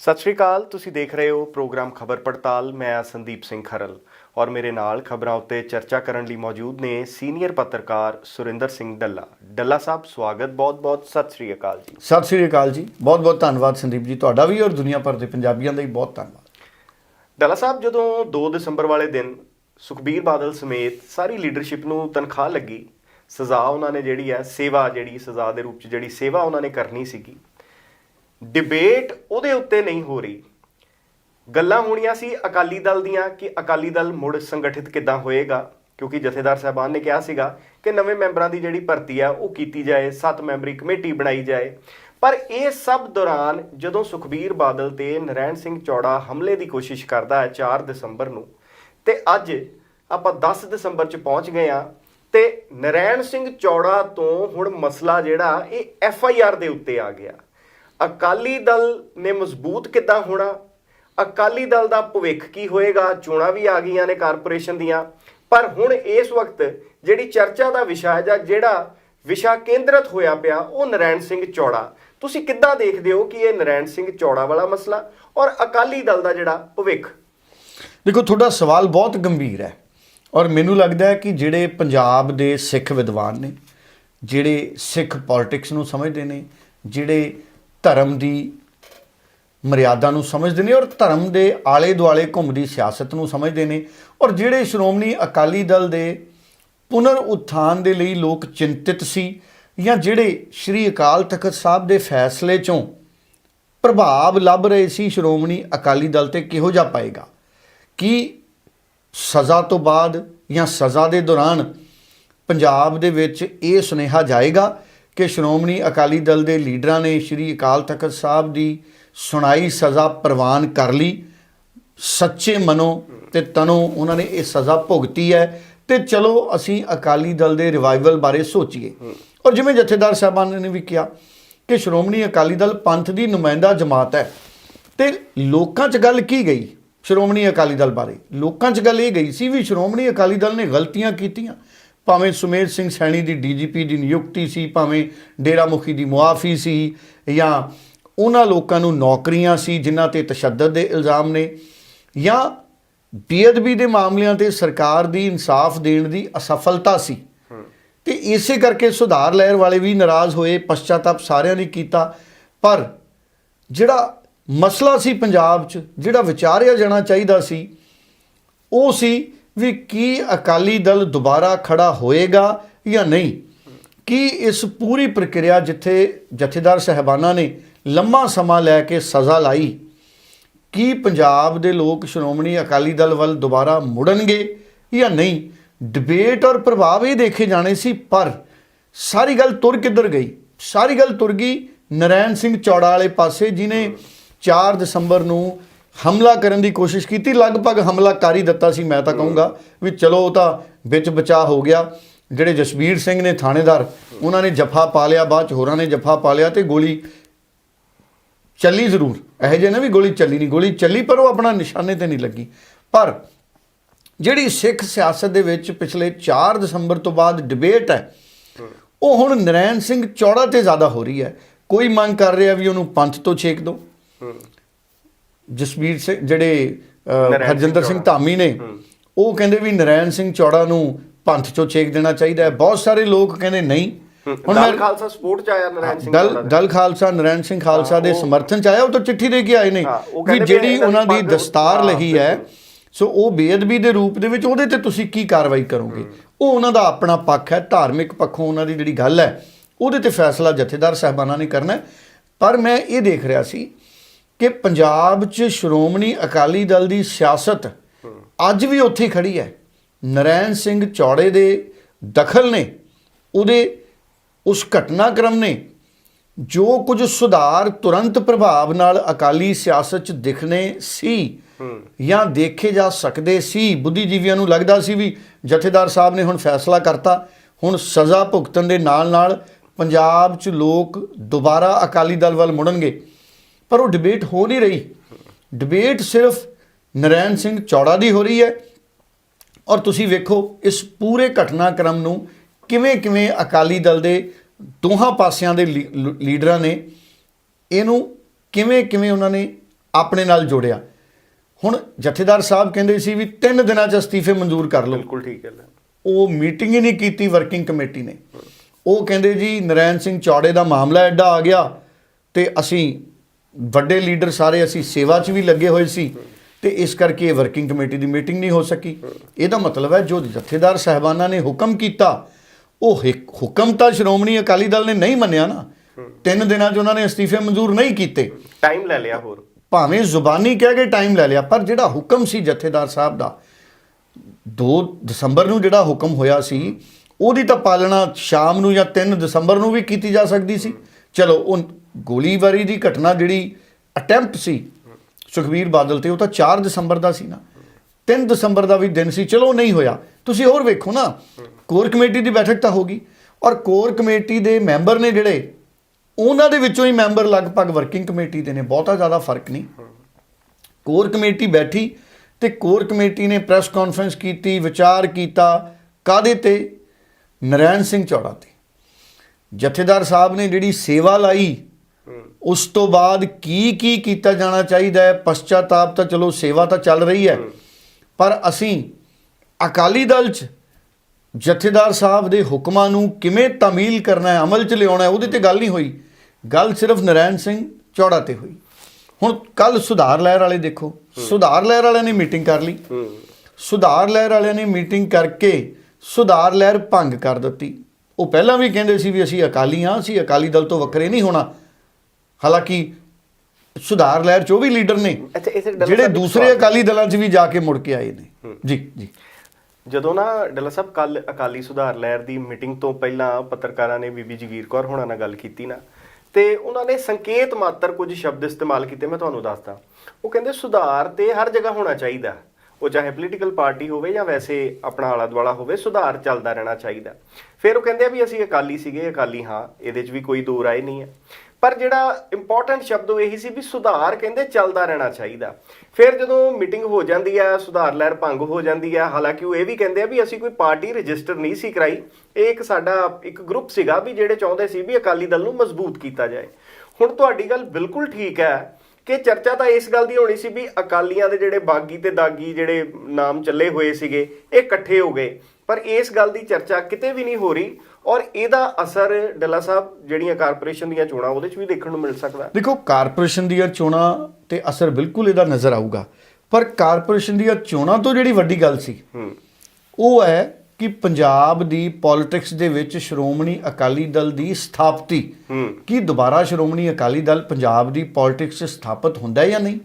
ਸਤਿ ਸ਼੍ਰੀ ਅਕਾਲ ਤੁਸੀਂ ਦੇਖ ਰਹੇ ਹੋ ਪ੍ਰੋਗਰਾਮ ਖਬਰ ਪੜਤਾਲ ਮੈਂ ਹਾਂ ਸੰਦੀਪ ਸਿੰਘ ਖਰਲ ਔਰ ਮੇਰੇ ਨਾਲ ਖਬਰਾਂ ਉੱਤੇ ਚਰਚਾ ਕਰਨ ਲਈ ਮੌਜੂਦ ਨੇ ਸੀਨੀਅਰ ਪੱਤਰਕਾਰ ਸੁਰਿੰਦਰ ਸਿੰਘ ਡੱਲਾ। ਡੱਲਾ ਸਾਹਿਬ ਸਵਾਗਤ ਬਹੁਤ-ਬਹੁਤ ਸਤਿ ਸ਼੍ਰੀ ਅਕਾਲ ਜੀ। ਸਤਿ ਸ੍ਰੀ ਅਕਾਲ ਜੀ ਬਹੁਤ ਬਹੁਤ ਧੰਨਵਾਦ ਸੰਦੀਪ ਜੀ ਤੁਹਾਡਾ ਵੀ ਔਰ ਦੁਨੀਆ ਭਰ ਦੇ ਪੰਜਾਬੀਆਂ ਦਾ ਵੀ ਬਹੁਤ ਧੰਨਵਾਦ। ਡੱਲਾ ਸਾਹਿਬ ਜਦੋਂ 2 ਦਸੰਬਰ ਵਾਲੇ ਦਿਨ ਸੁਖਬੀਰ ਬਾਦਲ ਸਮੇਤ ਸਾਰੀ ਲੀਡਰਸ਼ਿਪ ਨੂੰ ਤਨਖਾਹ ਲੱਗੀ ਸਜ਼ਾ ਉਹਨਾਂ ਨੇ ਜਿਹੜੀ ਹੈ ਸੇਵਾ ਜਿਹੜੀ ਸਜ਼ਾ ਦੇ ਰੂਪ ਚ ਜਿਹੜੀ ਸੇਵਾ ਉਹਨਾਂ ਨੇ ਕਰਨੀ ਸੀਗੀ ਡਿਬੇਟ ਉਹਦੇ ਉੱਤੇ ਨਹੀਂ ਹੋ ਰਹੀ। ਗੱਲਾਂ ਹੋਣੀਆਂ ਸੀ ਅਕਾਲੀ ਦਲ ਦੀਆਂ ਕਿ ਅਕਾਲੀ ਦਲ ਮੁੜ ਸੰਗਠਿਤ ਕਿੱਦਾਂ ਹੋਏਗਾ, ਕਿਉਂਕਿ ਜਥੇਦਾਰ ਸਾਹਿਬਾਨ ਨੇ ਕਿਹਾ ਸੀਗਾ ਕਿ ਨਵੇਂ ਮੈਂਬਰਾਂ ਦੀ ਜਿਹੜੀ ਭਰਤੀ ਆ, ਉਹ ਕੀਤੀ ਜਾਏ, ਸੱਤ ਮੈਂਬਰੀ ਕਮੇਟੀ ਬਣਾਈ ਜਾਏ। ਪਰ ਇਹ ਸਭ ਦੌਰਾਨ ਜਦੋਂ ਸੁਖਬੀਰ ਬਾਦਲ ਤੇ ਨਰੈਣ ਸਿੰਘ ਚੌੜਾ ਹਮਲੇ ਦੀ ਕੋਸ਼ਿਸ਼ ਕਰਦਾ ਹੈ 4 ਦਸੰਬਰ ਨੂੰ, ਤੇ ਅੱਜ ਆਪਾਂ 10 ਦਸੰਬਰ ਚ ਪਹੁੰਚ ਗਏ ਆ ਤੇ ਨਰੈਣ ਸਿੰਘ ਚੌੜਾ ਤੋਂ ਹੁਣ ਮਸਲਾ ਜਿਹੜਾ, ਇਹ ਐਫ ਆਈ ਆਰ ਦੇ ਉੱਤੇ ਆ ਗਿਆ। ਅਕਾਲੀ ਦਲ ਨੇ ਮਜ਼ਬੂਤ ਕਿੱਦਾਂ ਹੋਣਾ? ਅਕਾਲੀ ਦਲ ਦਾ ਭਵਿੱਖ ਕੀ ਹੋਏਗਾ? ਚੋਣਾਂ ਵੀ ਆ ਗਈਆਂ ਨੇ ਕਾਰਪੋਰੇਸ਼ਨ ਦੀਆਂ। ਪਰ ਹੁਣ ਇਸ ਵਕਤ ਜਿਹੜੀ ਚਰਚਾ ਦਾ ਵਿਸ਼ਾ ਹੈ ਜਾਂ ਜਿਹੜਾ ਵਿਸ਼ਾ ਕੇਂਦਰਿਤ ਹੋਇਆ ਪਿਆ, ਉਹ ਨਰੈਣ ਸਿੰਘ ਚੌੜਾ। ਤੁਸੀਂ ਕਿੱਦਾਂ ਦੇਖਦੇ ਹੋ ਕਿ ਇਹ ਨਰੈਣ ਸਿੰਘ ਚੌੜਾ ਵਾਲਾ ਮਸਲਾ ਔਰ ਅਕਾਲੀ ਦਲ ਦਾ ਜਿਹੜਾ ਭਵਿੱਖ? ਦੇਖੋ, ਤੁਹਾਡਾ ਸਵਾਲ ਬਹੁਤ ਗੰਭੀਰ ਹੈ ਔਰ ਮੈਨੂੰ ਲੱਗਦਾ ਹੈ ਕਿ ਜਿਹੜੇ ਪੰਜਾਬ ਦੇ ਸਿੱਖ ਵਿਦਵਾਨ ਨੇ, ਜਿਹੜੇ ਸਿੱਖ ਪੋਲਿਟਿਕਸ ਨੂੰ ਸਮਝਦੇ ਨੇ, ਜਿਹੜੇ ਧਰਮ ਦੀ ਮਰਿਆਦਾ ਨੂੰ ਸਮਝਦੇ ਨੇ ਔਰ ਧਰਮ ਦੇ ਆਲੇ ਦੁਆਲੇ ਘੁੰਮਦੀ ਸਿਆਸਤ ਨੂੰ ਸਮਝਦੇ ਨੇ ਔਰ ਜਿਹੜੇ ਸ਼੍ਰੋਮਣੀ ਅਕਾਲੀ ਦਲ ਦੇ ਪੁਨਰ ਉત્ਥਾਨ ਦੇ ਲਈ ਲੋਕ ਚਿੰਤਿਤ ਸੀ ਜਾਂ ਜਿਹੜੇ ਸ਼੍ਰੀ ਅਕਾਲ ਤਖਤ ਸਾਹਿਬ ਦੇ ਫੈਸਲੇ ਚੋਂ ਪ੍ਰਭਾਵ ਲੱਭ ਰਹੇ ਸੀ ਸ਼੍ਰੋਮਣੀ ਅਕਾਲੀ ਦਲ ਤੇ ਕਿਹੋ ਜਿਹਾ ਪਾਏਗਾ? ਕਿ ਸਜ਼ਾ ਤੋਂ ਬਾਅਦ ਜਾਂ ਸਜ਼ਾ ਦੇ ਦੌਰਾਨ ਪੰਜਾਬ ਦੇ ਵਿੱਚ ਇਹ ਸੁਨੇਹਾ ਜਾਏਗਾ ਕਿ ਸ਼੍ਰੋਮਣੀ ਅਕਾਲੀ ਦਲ ਦੇ ਲੀਡਰਾਂ ਨੇ ਸ਼੍ਰੀ ਅਕਾਲ ਤਖਤ ਸਾਹਿਬ ਦੀ ਸੁਣਾਈ ਸਜ਼ਾ ਪ੍ਰਵਾਨ ਕਰ ਲਈ। ਸੱਚੇ ਮਨੋਂ ਤੇ ਤਨੋਂ ਉਹਨਾਂ ਨੇ ਇਹ ਸਜ਼ਾ ਭੁਗਤੀ ਹੈ ਤੇ ਚਲੋ ਅਸੀਂ ਅਕਾਲੀ ਦਲ ਦੇ ਰਿਵਾਈਵਲ ਬਾਰੇ ਸੋਚੀਏ। ਔਰ ਜਿਵੇਂ ਜਥੇਦਾਰ ਸਾਹਿਬਾਨ ਨੇ ਵੀ ਕਿਹਾ ਕਿ ਸ਼੍ਰੋਮਣੀ ਅਕਾਲੀ ਦਲ ਪੰਥ ਦੀ ਨੁਮਾਇੰਦਾ ਜਮਾਤ ਹੈ ਤੇ ਲੋਕਾਂ 'ਚ ਗੱਲ ਕੀ ਗਈ ਸ਼੍ਰੋਮਣੀ ਅਕਾਲੀ ਦਲ ਬਾਰੇ? ਲੋਕਾਂ 'ਚ ਗੱਲ ਇਹ ਗਈ ਸੀ ਵੀ ਸ਼੍ਰੋਮਣੀ ਅਕਾਲੀ ਦਲ ਨੇ ਗਲਤੀਆਂ ਕੀਤੀਆਂ। ਭਾਵੇਂ ਸੁਮੇਧ ਸਿੰਘ ਸੈਣੀ ਦੀ ਡੀਜੀਪੀ ਦੀ ਨਿਯੁਕਤੀ ਸੀ, ਭਾਵੇਂ ਡੇਰਾ ਮੁਖੀ ਦੀ ਮੁਆਫੀ ਸੀ, ਜਾਂ ਉਹਨਾਂ ਲੋਕਾਂ ਨੂੰ ਨੌਕਰੀਆਂ ਸੀ, ਜਿਨ੍ਹਾਂ ਤੇ ਤਸ਼ੱਦਦ ਦੇ ਇਲਜ਼ਾਮ ਨੇ, ਜਾਂ ਬੇਅਦਬੀ ਦੇ ਮਾਮਲਿਆਂ ਤੇ ਸਰਕਾਰ ਦੀ ਇਨਸਾਫ ਦੇਣ ਦੀ ਅਸਫਲਤਾ ਸੀ। ਤੇ ਇਸੇ ਕਰਕੇ ਸੁਧਾਰ ਲਹਿਰ ਵਾਲੇ ਵੀ ਨਾਰਾਜ਼ ਹੋਏ ਪਛਤਾਤਾਪ ਸਾਰਿਆਂ ਨੇ ਕੀਤਾ। ਪਰ ਜਿਹੜਾ ਮਸਲਾ ਸੀ ਪੰਜਾਬ 'ਚ, ਜਿਹੜਾ ਵਿਚਾਰਿਆ ਜਾਣਾ ਚਾਹੀਦਾ ਸੀ, ਉਹ ਸੀ ਵੀ ਕੀ ਅਕਾਲੀ ਦਲ ਦੁਬਾਰਾ ਖੜਾ ਹੋਏਗਾ ਜਾਂ ਨਹੀਂ? ਕੀ ਇਸ ਪੂਰੀ ਪ੍ਰਕਿਰਿਆ ਜਿੱਥੇ ਜਥੇਦਾਰ ਸਹਿਬਾਨਾਂ ਨੇ ਲੰਮਾ ਸਮਾਂ ਲੈ ਕੇ ਸਜ਼ਾ ਲਾਈ, ਕੀ ਪੰਜਾਬ ਦੇ ਲੋਕ ਸ਼੍ਰੋਮਣੀ ਅਕਾਲੀ ਦਲ ਵੱਲ ਦੁਬਾਰਾ ਮੁੜਨਗੇ ਜਾਂ ਨਹੀਂ? ਡਿਬੇਟ ਔਰ ਪ੍ਰਭਾਵ ਇਹ ਦੇਖੇ ਜਾਣੇ ਸੀ, ਪਰ ਸਾਰੀ ਗੱਲ ਤੁਰ ਕਿੱਧਰ ਗਈ? ਸਾਰੀ ਗੱਲ ਤੁਰ ਗਈ ਨਰੈਣ ਸਿੰਘ ਚੌੜਾ ਵਾਲੇ ਪਾਸੇ, ਜਿਨੇ 4 ਦਸੰਬਰ ਨੂੰ ਹਮਲਾ ਕਰਨ ਦੀ ਕੋਸ਼ਿਸ਼ ਕੀਤੀ, ਲਗਭਗ ਹਮਲਾ ਕਰ ਹੀ ਦਿੱਤਾ ਸੀ, ਮੈਂ ਤਾਂ ਕਹੂੰਗਾ ਵੀ ਚਲੋ ਉਹ ਤਾਂ ਵਿੱਚ ਬਚਾ ਹੋ ਗਿਆ। ਜਿਹੜੇ ਜਸਵੀਰ ਸਿੰਘ ਨੇ ਥਾਣੇਦਾਰ, ਉਹਨਾਂ ਨੇ ਜੱਫਾ ਪਾ ਲਿਆ, ਬਾਅਦ ਚ ਹੋਰਾਂ ਨੇ ਜੱਫਾ ਪਾ ਲਿਆ ਤੇ ਗੋਲੀ ਚੱਲੀ ਜ਼ਰੂਰ। ਇਹੋ ਜਿਹੇ ਨਾ ਵੀ ਗੋਲੀ ਚੱਲੀ ਨਹੀਂ, ਗੋਲੀ ਚੱਲੀ ਪਰ ਉਹ ਆਪਣਾ ਨਿਸ਼ਾਨੇ ਤੇ ਨਹੀਂ ਲੱਗੀ। ਪਰ ਜਿਹੜੀ ਸਿੱਖ ਸਿਆਸਤ ਦੇ ਵਿੱਚ ਪਿਛਲੇ 4 ਦਸੰਬਰ ਤੋਂ ਬਾਅਦ ਡਿਬੇਟ ਹੈ, ਉਹ ਹੁਣ ਨਰੈਣ ਸਿੰਘ ਚੌੜਾ ਤੇ ਜ਼ਿਆਦਾ ਹੋ ਰਹੀ ਹੈ। ਕੋਈ ਮੰਗ ਕਰ ਰਿਹਾ ਵੀ ਉਹਨੂੰ ਪੰਥ ਤੋਂ ਛੇਕ ਦਿਓ। ਜਸਵੀਰ ਸਿੰਘ ਜਿਹੜੇ ਹਰਜਿੰਦਰ ਸਿੰਘ। ਧਾਮੀ ਨੇ ਉਹ ਕਹਿੰਦੇ ਵੀ ਨਰੈਣ ਸਿੰਘ ਚੌੜਾ ਨੂੰ ਪੰਥ ਚੋਂ ਛੇਕ ਦੇਣਾ ਚਾਹੀਦਾ ਹੈ। ਬਹੁਤ ਸਾਰੇ ਲੋਕ ਕਹਿੰਦੇ ਨਹੀਂ। ਹੁਣ ਦਲ ਖਾਲਸਾ ਸਪੋਰਟ ਚ ਆਇਆ ਨਰੈਣ ਸਿੰਘ ਦਲ। ਦਲ ਖਾਲਸਾ ਨਰੈਣ ਸਿੰਘ ਖਾਲਸਾ ਦੇ ਸਮਰਥਨ ਚ ਆਇਆ ਉਹ ਤਾਂ ਚਿੱਠੀ ਦੇ ਕੇ ਆਏ ਨੇ ਵੀ ਜਿਹੜੀ ਉਹਨਾਂ ਦੀ ਦਸਤਾਰ ਲਹੀ ਹੈ ਸੋ ਉਹ ਬੇਅਦਬੀ ਦੇ ਰੂਪ ਦੇ ਵਿੱਚ ਉਹਦੇ ਤੇ ਤੁਸੀਂ ਕੀ ਕਾਰਵਾਈ ਕਰੋਗੇ? ਉਹ ਉਹਨਾਂ ਦਾ ਆਪਣਾ ਪੱਖ ਹੈ ਧਾਰਮਿਕ ਪੱਖੋਂ ਉਹਨਾਂ ਦੀ ਜਿਹੜੀ ਗੱਲ ਹੈ ਉਹਦੇ ਤੇ ਫੈਸਲਾ ਜਥੇਦਾਰ ਸਾਹਿਬਾਨਾਂ ਨੇ ਕਰਨਾ। ਪਰ ਮੈਂ ਇਹ ਦੇਖ ਰਿਹਾ ਸੀ ਕਿ ਪੰਜਾਬ 'ਚ ਸ਼੍ਰੋਮਣੀ ਅਕਾਲੀ ਦਲ ਦੀ ਸਿਆਸਤ ਅੱਜ ਵੀ ਉੱਥੇ ਹੀ ਖੜੀ ਹੈ। ਨਰੈਣ ਸਿੰਘ ਚੌੜੇ ਦੇ ਦਖਲ ਨੇ, ਉਹਦੇ ਉਸ ਘਟਨਾਕ੍ਰਮ ਨੇ ਜੋ ਕੁਝ ਸੁਧਾਰ ਤੁਰੰਤ ਪ੍ਰਭਾਵ ਨਾਲ ਅਕਾਲੀ ਸਿਆਸਤ 'ਚ ਦਿਖਣੇ ਸੀ ਜਾਂ ਦੇਖੇ ਜਾ ਸਕਦੇ ਸੀ, ਬੁੱਧੀਜੀਵੀਆਂ ਨੂੰ ਲੱਗਦਾ ਸੀ ਵੀ ਜਥੇਦਾਰ ਸਾਹਿਬ ਨੇ ਹੁਣ ਫੈਸਲਾ ਕਰਤਾ। ਹੁਣ ਸਜ਼ਾ ਭੁਗਤਣ ਦੇ ਨਾਲ ਨਾਲ ਪੰਜਾਬ 'ਚ ਲੋਕ ਦੁਬਾਰਾ ਅਕਾਲੀ ਦਲ ਵੱਲ ਮੁੜਨਗੇ। ਪਰ ਉਹ ਡਿਬੇਟ ਹੋ ਨਹੀਂ ਰਹੀ। ਡਿਬੇਟ ਸਿਰਫ ਨਰੈਣ ਸਿੰਘ ਚੌੜਾ ਦੀ ਹੋ ਰਹੀ ਹੈ। ਔਰ ਤੁਸੀਂ ਵੇਖੋ ਇਸ ਪੂਰੇ ਘਟਨਾਕ੍ਰਮ ਨੂੰ ਕਿਵੇਂ ਕਿਵੇਂ ਅਕਾਲੀ ਦਲ ਦੇ ਦੋਹਾਂ ਪਾਸਿਆਂ ਦੇ ਲੀਡਰਾਂ ਨੇ ਇਹਨੂੰ ਕਿਵੇਂ ਕਿਵੇਂ ਉਹਨਾਂ ਨੇ ਆਪਣੇ ਨਾਲ ਜੋੜਿਆ। ਹੁਣ ਜਥੇਦਾਰ ਸਾਹਿਬ ਕਹਿੰਦੇ ਸੀ ਵੀ 3 ਦਿਨਾਂ 'ਚ ਅਸਤੀਫੇ ਮਨਜ਼ੂਰ ਕਰ ਲਓ। ਬਿਲਕੁਲ ਠੀਕ ਹੈ। ਉਹ ਮੀਟਿੰਗ ਹੀ ਨਹੀਂ ਕੀਤੀ ਵਰਕਿੰਗ ਕਮੇਟੀ ਨੇ। ਉਹ ਕਹਿੰਦੇ ਜੀ ਨਰੈਣ ਸਿੰਘ ਚੌੜੇ ਦਾ ਮਾਮਲਾ ਐਡਾ ਆ ਗਿਆ ਤੇ ਅਸੀਂ ਵੱਡੇ ਲੀਡਰ ਸਾਰੇ ਅਸੀਂ ਸੇਵਾ 'ਚ ਵੀ ਲੱਗੇ ਹੋਏ ਸੀ ਤੇ ਇਸ ਕਰਕੇ ਇਹ ਵਰਕਿੰਗ ਕਮੇਟੀ ਦੀ ਮੀਟਿੰਗ ਨਹੀਂ ਹੋ ਸਕੀ। ਇਹਦਾ ਮਤਲਬ ਹੈ ਜੋ ਜਥੇਦਾਰ ਸਾਹਿਬਾਨਾਂ ਨੇ ਹੁਕਮ ਕੀਤਾ ਉਹ ਹਿਕ- ਹੁਕਮ ਤਾਂ ਸ਼੍ਰੋਮਣੀ ਅਕਾਲੀ ਦਲ ਨੇ ਨਹੀਂ ਮੰਨਿਆ ਨਾ। ਤਿੰਨ ਦਿਨਾਂ 'ਚ ਉਹਨਾਂ ਨੇ ਅਸਤੀਫੇ ਮਨਜ਼ੂਰ ਨਹੀਂ ਕੀਤੇ। ਟਾਈਮ ਲੈ ਲਿਆ ਹੋਰ। ਭਾਵੇਂ ਜ਼ੁਬਾਨੀ ਕਹਿ ਕੇ ਟਾਈਮ ਲੈ ਲਿਆ ਪਰ ਜਿਹੜਾ ਹੁਕਮ ਸੀ ਜਥੇਦਾਰ ਸਾਹਿਬ ਦਾ 2 ਦਸੰਬਰ ਨੂੰ ਜਿਹੜਾ ਹੁਕਮ ਹੋਇਆ ਸੀ ਉਹਦੀ ਤਾਂ ਪਾਲਣਾ ਸ਼ਾਮ ਨੂੰ ਜਾਂ 3 ਦਸੰਬਰ ਨੂੰ ਵੀ ਕੀਤੀ ਜਾ ਸਕਦੀ ਸੀ। ਚਲੋ ਉਹ ਗੋਲੀਬਾਰੀ ਦੀ ਘਟਨਾ ਜਿਹੜੀ ਅਟੈਂਪਟ ਸੀ ਸੁਖਵੀਰ ਬਾਦਲ ਤੇ, ਉਹ ਤਾਂ 4 ਦਸੰਬਰ ਦਾ ਸੀ ਨਾ। 3 ਦਸੰਬਰ ਦਾ ਵੀ ਦਿਨ ਸੀ। ਚਲੋ ਨਹੀਂ ਹੋਇਆ। ਤੁਸੀਂ ਹੋਰ ਵੇਖੋ ਨਾ, ਕੋਰ ਕਮੇਟੀ ਦੀ ਬੈਠਕ ਤਾਂ ਹੋ ਗਈ। ਔਰ ਕੋਰ ਕਮੇਟੀ ਦੇ ਮੈਂਬਰ ਨੇ ਜਿਹੜੇ, ਉਹਨਾਂ ਦੇ ਵਿੱਚੋਂ ਹੀ ਮੈਂਬਰ ਲਗਭਗ ਵਰਕਿੰਗ ਕਮੇਟੀ ਦੇ ਨੇ। ਬਹੁਤਾ ਜ਼ਿਆਦਾ ਫ਼ਰਕ ਨਹੀਂ। ਕੋਰ ਕਮੇਟੀ ਬੈਠੀ ਤੇ ਕੋਰ ਕਮੇਟੀ ਨੇ ਪ੍ਰੈਸ ਕਾਨਫਰੰਸ ਕੀਤੀ, ਵਿਚਾਰ ਕੀਤਾ ਕਾਦੇ ਤੇ? ਨਰੈਣ ਸਿੰਘ ਚੌੜਾ ਤੇ। ਜਥੇਦਾਰ ਸਾਹਿਬ ਨੇ ਜਿਹੜੀ ਸੇਵਾ ਲਾਈ ਉਸ ਤੋਂ ਬਾਅਦ ਕੀ ਕੀ ਕੀਤਾ ਜਾਣਾ ਚਾਹੀਦਾ ਹੈ? ਪਛਤਾਤਾਪ ਤਾਂ ਚਲੋ ਸੇਵਾ ਤਾਂ ਚੱਲ ਰਹੀ ਹੈ। ਪਰ ਅਸੀਂ ਅਕਾਲੀ ਦਲ 'ਚ ਜਥੇਦਾਰ ਸਾਹਿਬ ਦੇ ਹੁਕਮਾਂ ਨੂੰ ਕਿਵੇਂ ਤਾਮੀਲ ਕਰਨਾ ਹੈ ਅਮਲ 'ਚ ਲਿਆਉਣਾ ਹੈ ਉਹਦੇ ਤੇ ਗੱਲ ਨਹੀਂ ਹੋਈ। ਗੱਲ ਸਿਰਫ ਨਰੈਣ ਸਿੰਘ ਚੌੜਾ ਤੇ ਹੋਈ। ਹੁਣ ਕੱਲ ਸੁਧਾਰ ਲਹਿਰ ਵਾਲੇ ਦੇਖੋ। ਸੁਧਾਰ ਲਹਿਰ ਵਾਲਿਆਂ ਨੇ ਮੀਟਿੰਗ ਕਰ ਲਈ। ਸੁਧਾਰ ਲਹਿਰ ਵਾਲਿਆਂ ਨੇ ਮੀਟਿੰਗ ਕਰਕੇ ਸੁਧਾਰ ਲਹਿਰ ਭੰਗ ਕਰ ਦਿੱਤੀ। ਉਹ ਪਹਿਲਾਂ ਵੀ ਕਹਿੰਦੇ ਸੀ ਵੀ ਅਸੀਂ ਅਕਾਲੀ ਹਾਂ ਅਸੀਂ ਅਕਾਲੀ ਦਲ ਤੋਂ ਵੱਖਰੇ ਨਹੀਂ ਹੋਣਾ। ਹਾਲਾਂਕਿ ਸੁਧਾਰ ਲਹਿਰ ਚ ਉਹ ਵੀ ਲੀਡਰ ਨੇ ਜਿਹੜੇ ਦੂਸਰੇ। ਅਕਾਲੀ ਦਲਾਂ 'ਚ ਵੀ ਜਾ ਕੇ ਮੁੜ ਕੇ ਆਏ ਨੇ। ਜੀ ਜੀ। ਜਦੋਂ ਨਾ ਡੱਲਾ ਸਾਹਿਬ ਕੱਲ ਅਕਾਲੀ ਸੁਧਾਰ ਲਹਿਰ ਦੀ ਮੀਟਿੰਗ ਤੋਂ ਪਹਿਲਾਂ ਪੱਤਰਕਾਰਾਂ ਨੇ ਬੀਬੀ ਜਗੀਰ ਕੌਰ ਹੋਣਾ ਨਾਲ ਗੱਲ ਕੀਤੀ ਨਾ ਤੇ ਉਹਨਾਂ ਨੇ ਸੰਕੇਤ ਮਾਤਰ ਕੁਝ ਸ਼ਬਦ ਇਸਤੇਮਾਲ ਕੀਤੇ ਮੈਂ ਤੁਹਾਨੂੰ ਦੱਸਦਾ। ਉਹ ਕਹਿੰਦੇ ਸੁਧਾਰ ਤੇ ਹਰ ਜਗ੍ਹਾ ਹੋਣਾ ਚਾਹੀਦਾ। ਉਹ ਚਾਹੇ ਪੋਲੀਟੀਕਲ ਪਾਰਟੀ ਹੋਵੇ ਜਾਂ ਵੈਸੇ ਆਪਣਾ ਆਲਾ ਦੁਆਲਾ ਹੋਵੇ ਸੁਧਾਰ ਚੱਲਦਾ ਰਹਿਣਾ ਚਾਹੀਦਾ। ਫਿਰ ਉਹ ਕਹਿੰਦੇ ਆ ਵੀ ਅਸੀਂ ਅਕਾਲੀ ਸੀਗੇ ਅਕਾਲੀ ਹਾਂ ਇਹਦੇ 'ਚ ਵੀ ਕੋਈ ਦੋ ਰਾਏ ਨਹੀਂ ਹੈ। ਪਰ ਜਿਹੜਾ ਇੰਪੋਰਟੈਂਟ ਸ਼ਬਦ ਉਹ ਇਹੀ ਸੀ ਵੀ ਸੁਧਾਰ ਕਹਿੰਦੇ ਚੱਲਦਾ ਰਹਿਣਾ ਚਾਹੀਦਾ। ਫਿਰ ਜਦੋਂ ਮੀਟਿੰਗ ਹੋ ਜਾਂਦੀ ਹੈ ਸੁਧਾਰ ਲਹਿਰ ਭੰਗ ਹੋ ਜਾਂਦੀ ਹੈ ਹਾਲਾਂਕਿ ਉਹ ਇਹ ਵੀ ਕਹਿੰਦੇ ਆ ਵੀ ਅਸੀਂ ਕੋਈ ਪਾਰਟੀ ਰਜਿਸਟਰ ਨਹੀਂ ਸੀ ਕਰਾਈ। ਇਹ ਇੱਕ ਸਾਡਾ, ਇੱਕ ਗਰੁੱਪ ਸੀਗਾ ਵੀ ਜਿਹੜੇ ਚਾਹੁੰਦੇ ਸੀ ਵੀ ਅਕਾਲੀ ਦਲ ਨੂੰ ਮਜ਼ਬੂਤ ਕੀਤਾ ਜਾਏ। ਹੁਣ ਤੁਹਾਡੀ ਗੱਲ ਬਿਲਕੁਲ ਠੀਕ ਹੈ ਕਿ ਚਰਚਾ ਤਾਂ ਇਸ ਗੱਲ ਦੀ ਹੋਣੀ ਸੀ ਵੀ ਅਕਾਲੀਆਂ ਦੇ ਜਿਹੜੇ ਬਾਗੀ ਤੇ ਦਾਗੀ ਜਿਹੜੇ ਨਾਮ ਚੱਲੇ ਹੋਏ ਸੀਗੇ, ਇਹ ਇਕੱਠੇ ਹੋ ਗਏ। ਪਰ ਇਸ ਗੱਲ ਦੀ ਚਰਚਾ ਕਿਤੇ ਵੀ ਨਹੀਂ ਹੋ ਰਹੀ। ਔਰ ਇਹਦਾ ਅਸਰ ਡੱਲਾ ਸਾਹਿਬ ਜਿਹੜੀਆਂ ਕਾਰਪੋਰੇਸ਼ਨ ਦੀਆਂ ਚੋਣਾਂ ਉਹਦੇ 'ਚ ਵੀ ਦੇਖਣ ਨੂੰ ਮਿਲ ਸਕਦਾ। ਦੇਖੋ ਕਾਰਪੋਰੇਸ਼ਨ ਦੀਆਂ ਚੋਣਾਂ ਤੇ ਅਸਰ ਬਿਲਕੁਲ ਇਹਦਾ ਨਜ਼ਰ ਆਊਗਾ। ਪਰ ਕਾਰਪੋਰੇਸ਼ਨ ਦੀਆਂ ਚੋਣਾਂ ਤੋਂ ਜਿਹੜੀ ਵੱਡੀ ਗੱਲ ਸੀ ਉਹ ਹੈ ਕਿ ਪੰਜਾਬ ਦੀ ਪੋਲਿਟਿਕਸ ਦੇ ਵਿੱਚ ਸ਼੍ਰੋਮਣੀ ਅਕਾਲੀ ਦਲ ਦੀ ਸਥਾਪਤੀ। ਕੀ ਦੁਬਾਰਾ ਸ਼੍ਰੋਮਣੀ ਅਕਾਲੀ ਦਲ ਪੰਜਾਬ ਦੀ ਪੋਲਿਟਿਕਸ 'ਚ ਸਥਾਪਿਤ ਹੁੰਦਾ ਹੈ ਜਾਂ ਨਹੀਂ?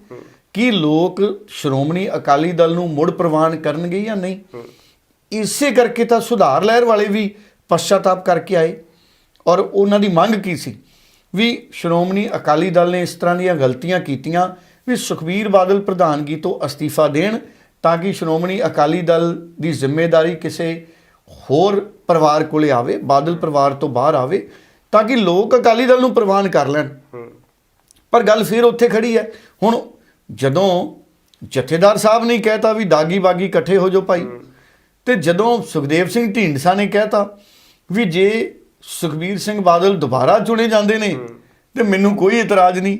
ਕੀ ਲੋਕ ਸ਼੍ਰੋਮਣੀ ਅਕਾਲੀ ਦਲ ਨੂੰ ਮੁੜ ਪ੍ਰਵਾਨ ਕਰਨਗੇ ਜਾਂ ਨਹੀਂ? ਇਸੇ ਕਰਕੇ ਤਾਂ ਸੁਧਾਰ ਲਹਿਰ ਵਾਲੇ ਵੀ ਪਛਤਾਤਾਪ ਕਰਕੇ ਆਏ ਔਰ ਉਹਨਾਂ ਦੀ ਮੰਗ ਕੀ ਸੀ? ਵੀ ਸ਼੍ਰੋਮਣੀ ਅਕਾਲੀ ਦਲ ਨੇ ਇਸ ਤਰ੍ਹਾਂ ਦੀਆਂ ਗਲਤੀਆਂ ਕੀਤੀਆਂ ਵੀ ਸੁਖਬੀਰ ਬਾਦਲ ਪ੍ਰਧਾਨਗੀ ਤੋਂ ਅਸਤੀਫਾ ਦੇਣ ਤਾਂ ਕਿ ਸ਼੍ਰੋਮਣੀ ਅਕਾਲੀ ਦਲ ਦੀ ਜ਼ਿੰਮੇਵਾਰੀ ਕਿਸੇ ਹੋਰ ਪਰਿਵਾਰ ਕੋਲੇ ਆਵੇ, ਬਾਦਲ ਪਰਿਵਾਰ ਤੋਂ ਬਾਹਰ ਆਵੇ, ਤਾਂ ਕਿ ਲੋਕ ਅਕਾਲੀ ਦਲ ਨੂੰ ਪ੍ਰਵਾਨ ਕਰ ਲੈਣ। ਪਰ ਗੱਲ ਫਿਰ ਉੱਥੇ ਖੜੀ ਹੈ। ਹੁਣ ਜਦੋਂ ਜਥੇਦਾਰ ਸਾਹਿਬ ਨੇ ਕਹਿਤਾ ਵੀ ਦਾਗੀ ਬਾਗੀ ਇਕੱਠੇ ਹੋ ਜਾਓ ਭਾਈ, ਤੇ ਜਦੋਂ ਸੁਖਦੇਵ ਸਿੰਘ ਢੀਂਡਸਾ ਨੇ ਕਹਿਤਾ ਵੀ ਜੇ ਸੁਖਬੀਰ ਸਿੰਘ ਬਾਦਲ ਦੁਬਾਰਾ ਚੁਣੇ ਜਾਂਦੇ ਨੇ ਤੇ ਮੈਨੂੰ ਕੋਈ ਇਤਰਾਜ਼ ਨਹੀਂ।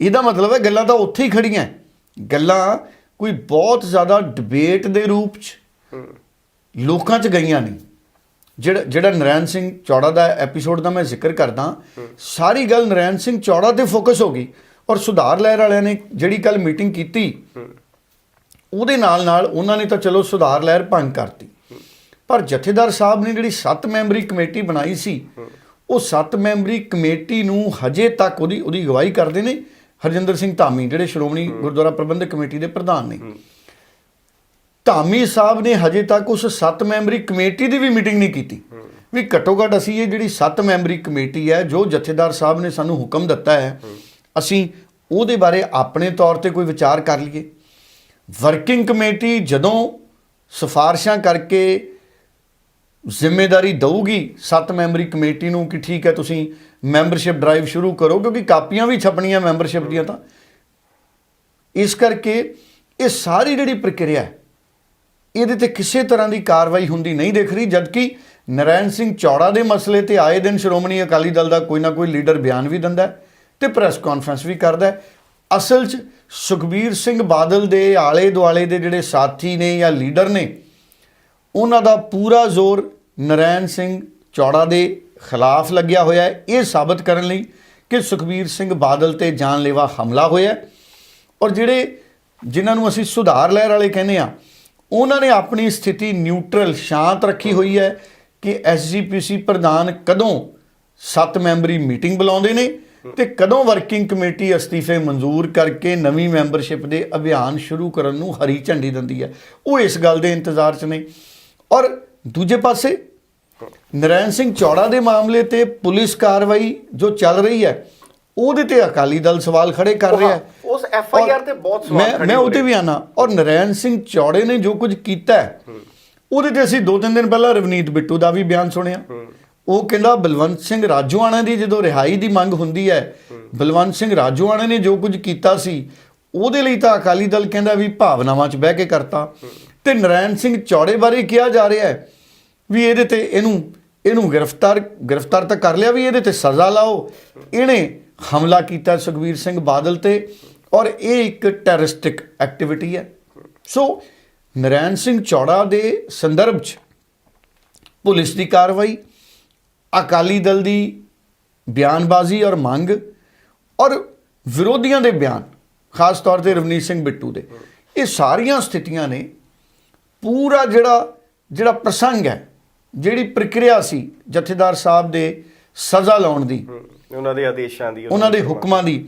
ਇਹਦਾ ਮਤਲਬ ਹੈ ਗੱਲਾਂ ਤਾਂ ਉੱਥੇ ਹੀ ਖੜੀਆਂ ਗੱਲਾਂ ਕੋਈ ਬਹੁਤ ਜ਼ਿਆਦਾ ਡਿਬੇਟ ਦੇ ਰੂਪ 'ਚ ਲੋਕਾਂ 'ਚ ਗਈਆਂ ਨਹੀਂ। ਜਿਹੜਾ ਜਿਹੜਾ ਨਰੈਣ ਸਿੰਘ ਚੌੜਾ ਦਾ ਐਪੀਸੋਡ ਦਾ ਮੈਂ ਜ਼ਿਕਰ ਕਰਦਾ ਸਾਰੀ ਗੱਲ ਨਰੈਣ ਸਿੰਘ ਚੌੜਾ ਤੇ ਫੋਕਸ ਹੋ ਗਈ ਔਰ ਸੁਧਾਰ ਲਹਿਰ ਵਾਲਿਆਂ ਨੇ ਜਿਹੜੀ ਕੱਲ ਮੀਟਿੰਗ ਕੀਤੀ ਉਹਦੇ ਨਾਲ ਨਾਲ ਉਹਨਾਂ ਨੇ ਤਾਂ ਚਲੋ ਸੁਧਾਰ ਲਹਿਰ ਭੰਗ ਕਰਤੀ। ਪਰ ਜਥੇਦਾਰ ਸਾਹਿਬ ਨੇ ਜਿਹੜੀ 7 ਮੈਂਬਰੀ ਕਮੇਟੀ ਬਣਾਈ ਸੀ ਉਹ 7 ਮੈਂਬਰੀ ਕਮੇਟੀ ਨੂੰ ਹਜੇ ਤੱਕ ਉਹਦੀ ਉਹਦੀ ਅਗਵਾਈ ਕਰਦੇ ਨੇ ਹਰਜਿੰਦਰ ਸਿੰਘ ਧਾਮੀ ਜਿਹੜੇ ਸ਼੍ਰੋਮਣੀ ਗੁਰਦੁਆਰਾ ਪ੍ਰਬੰਧਕ ਕਮੇਟੀ ਦੇ ਪ੍ਰਧਾਨ ਨੇ। ਧਾਮੀ ਸਾਹਿਬ ਨੇ ਹਜੇ ਤੱਕ ਉਸ 7 ਮੈਂਬਰੀ ਕਮੇਟੀ ਦੀ ਵੀ ਮੀਟਿੰਗ ਨਹੀਂ ਕੀਤੀ। ਵੀ ਘੱਟੋ ਘੱਟ ਅਸੀਂ ਇਹ ਜਿਹੜੀ 7 ਮੈਂਬਰੀ ਕਮੇਟੀ ਹੈ ਜੋ ਜਥੇਦਾਰ ਸਾਹਿਬ ਨੇ ਸਾਨੂੰ ਹੁਕਮ ਦਿੱਤਾ ਹੈ। ਅਸੀਂ ਉਹਦੇ ਬਾਰੇ ਆਪਣੇ ਤੌਰ ਤੇ ਕੋਈ ਵਿਚਾਰ ਕਰ ਲਈਏ। ਵਰਕਿੰਗ ਕਮੇਟੀ ਜਦੋਂ ਸਿਫਾਰਸ਼ਾਂ ਕਰਕੇ ਜ਼ਿੰਮੇਵਾਰੀ ਦਊਗੀ 7 ਮੈਂਬਰੀ ਕਮੇਟੀ ਨੂੰ ਕਿ ਠੀਕ ਹੈ ਤੁਸੀਂ ਮੈਂਬਰਸ਼ਿਪ ਡਰਾਈਵ ਸ਼ੁਰੂ ਕਰੋ, ਕਿਉਂਕਿ ਕਾਪੀਆਂ ਵੀ ਛਪਣੀਆਂ ਮੈਂਬਰਸ਼ਿਪ ਦੀਆਂ ਤਾਂ। ਇਸ ਕਰਕੇ ਇਹ ਸਾਰੀ ਜਿਹੜੀ ਪ੍ਰਕਿਰਿਆ ਹੈ, ਇਹਦੇ ਤੇ ਕਿਸੇ ਤਰ੍ਹਾਂ ਦੀ ਕਾਰਵਾਈ ਹੁੰਦੀ ਨਹੀਂ ਦਿਖ ਰਹੀ, ਜਦਕਿ ਨਰੈਣ ਸਿੰਘ ਚੌੜਾ ਦੇ ਮਸਲੇ ਤੇ ਆਏ ਦਿਨ ਸ਼੍ਰੋਮਣੀ ਅਕਾਲੀ ਦਲ ਦਾ ਕੋਈ ਨਾ ਕੋਈ ਲੀਡਰ ਬਿਆਨ ਵੀ ਦਿੰਦਾ ਹੈ ਤੇ ਪ੍ਰੈਸ ਕਾਨਫਰੰਸ ਵੀ ਕਰਦਾ ਅਸਲ 'ਚ ਸੁਖਬੀਰ ਸਿੰਘ ਬਾਦਲ ਦੇ ਆਲੇ ਦੁਆਲੇ ਦੇ ਜਿਹੜੇ ਸਾਥੀ ਨੇ ਜਾਂ ਲੀਡਰ ਨੇ, ਉਹਨਾਂ ਦਾ ਪੂਰਾ ਜ਼ੋਰ ਨਰੈਣ ਸਿੰਘ ਚੌੜਾ ਦੇ ਖਿਲਾਫ ਲੱਗਿਆ ਹੋਇਆ ਹੈ। ਇਹ ਸਾਬਤ ਕਰਨ ਲਈ ਕਿ ਸੁਖਬੀਰ ਸਿੰਘ ਬਾਦਲ ਤੇ ਜਾਨਲੇਵਾ ਹਮਲਾ ਹੋਇਆ ਔਰ ਜਿਹੜੇ ਜਿਨ੍ਹਾਂ ਨੂੰ ਅਸੀਂ ਸੁਧਾਰ ਲਹਿਰ ਵਾਲੇ ਕਹਿੰਦੇ ਆ ਉਹਨਾਂ ਨੇ ਆਪਣੀ ਸਥਿਤੀ ਨਿਊਟਰਲ ਸ਼ਾਂਤ ਰੱਖੀ ਹੋਈ ਹੈ ਕਿ ਐਸਜੀਪੀਸੀ ਪ੍ਰਧਾਨ ਕਦੋਂ 7 ਮੈਂਬਰੀ ਮੀਟਿੰਗ ਬੁਲਾਉਂਦੇ ਨੇ ਤੇ ਕਦੋਂ ਵਰਕਿੰਗ ਕਮੇਟੀ ਅਸਤੀਫੇ ਮਨਜ਼ੂਰ ਕਰਕੇ ਨਵੀਂ ਮੈਂਬਰਸ਼ਿਪ ਦੇ ਅਭਿਆਨ ਸ਼ੁਰੂ ਕਰਨ ਨੂੰ ਹਰੀ ਝੰਡੀ ਦਿੰਦੀ ਹੈ। ਉਹ ਇਸ ਗੱਲ ਦੇ ਇੰਤਜ਼ਾਰ 'ਚ ਨੇ ਔਰ ਦੂਜੇ ਪਾਸੇ ਨਰੈਣ ਸਿੰਘ ਚੌੜਾ ਦੇ ਮਾਮਲੇ ਤੇ ਪੁਲਿਸ ਕਾਰਵਾਈ ਜੋ ਚੱਲ ਰਹੀ ਹੈ ਉਹਦੇ ਤੇ ਅਕਾਲੀ ਦਲ ਸਵਾਲ ਖੜੇ ਕਰ ਰਿਹਾ ਹੈ ਉਸ ਐਫ ਆਈ ਆਰ ਤੇ ਬਹੁਤ ਸਵਾਲ ਮੈਂ ਮੈਂ ਰਹੇ। ਵੀ ਆਣਾ ਔਰ ਨਰੈਣ ਸਿੰਘ ਚੌੜੇ ਨੇ ਜੋ ਕੁਝ ਕੀਤਾ ਹੈ ਉਹਦੇ ਤੇ ਅਸੀਂ ਦੋ ਤਿੰਨ ਦਿਨ ਪਹਿਲਾਂ ਰਵਨੀਤ ਬਿੱਟੂ ਦਾ ਵੀ ਬਿਆਨ ਸੁਣਿਆ। ਉਹ ਕਹਿੰਦਾ ਬਲਵੰਤ ਸਿੰਘ ਰਾਜੂਆਣਾ ਦੀ ਜਦੋਂ ਰਿਹਾਈ ਦੀ ਮੰਗ ਹੁੰਦੀ ਹੈ ਬਲਵੰਤ ਸਿੰਘ ਰਾਜੂਆਣਾ ਨੇ ਜੋ ਕੁਝ ਕੀਤਾ ਸੀ ਉਹਦੇ ਲਈ ਤਾਂ ਅਕਾਲੀ ਦਲ ਕਹਿੰਦਾ ਵੀ ਭਾਵਨਾਵਾਂ 'ਚ ਬਹਿ ਕੇ ਕਰਤਾ। ਤੇ ਨਰੈਣ ਸਿੰਘ ਚੌੜੇ ਬਾਰੇ ਕਿਹਾ ਜਾ ਰਿਹਾ ਹੈ ਵੀ ਇਹਦੇ ਤੇ ਇਹਨੂੰ ਇਹਨੂੰ ਗ੍ਰਿਫਤਾਰ ਗ੍ਰਿਫਤਾਰ ਤਾਂ ਕਰ ਲਿਆ ਵੀ ਇਹਦੇ ਤੇ ਸਜ਼ਾ ਲਾਓ। ਇਹਨੇ ਹਮਲਾ ਕੀਤਾ ਸੁਖਬੀਰ ਸਿੰਘ ਬਾਦਲ ਤੇ ਔਰ ਇਹ ਇੱਕ ਟੈਰਰਿਸਟਿਕ ਐਕਟੀਵਿਟੀ ਹੈ। ਸੋ ਨਰੈਣ ਸਿੰਘ ਚੌੜਾ ਦੇ ਸੰਦਰਭ 'ਚ ਪੁਲਿਸ ਦੀ ਕਾਰਵਾਈ, ਅਕਾਲੀ ਦਲ ਦੀ ਬਿਆਨਬਾਜ਼ੀ ਔਰ ਮੰਗ ਔਰ ਵਿਰੋਧੀਆਂ ਦੇ ਬਿਆਨ, ਖਾਸ ਤੌਰ ਤੇ ਰਵਨੀਤ ਸਿੰਘ ਬਿੱਟੂ ਦੇ, ਇਹ ਸਾਰੀਆਂ ਸਥਿਤੀਆਂ ਨੇ ਪੂਰਾ ਜਿਹੜਾ ਜਿਹੜਾ ਪ੍ਰਸੰਗ ਹੈ ਜਿਹੜੀ ਪ੍ਰਕਿਰਿਆ ਸੀ ਜਥੇਦਾਰ ਸਾਹਿਬ ਦੇ ਸਜ਼ਾ ਲਾਉਣ ਦੀ ਉਹਨਾਂ ਦੇ ਆਦੇਸ਼ਾਂ ਦੀ ਉਹਨਾਂ ਦੇ ਹੁਕਮਾਂ ਦੀ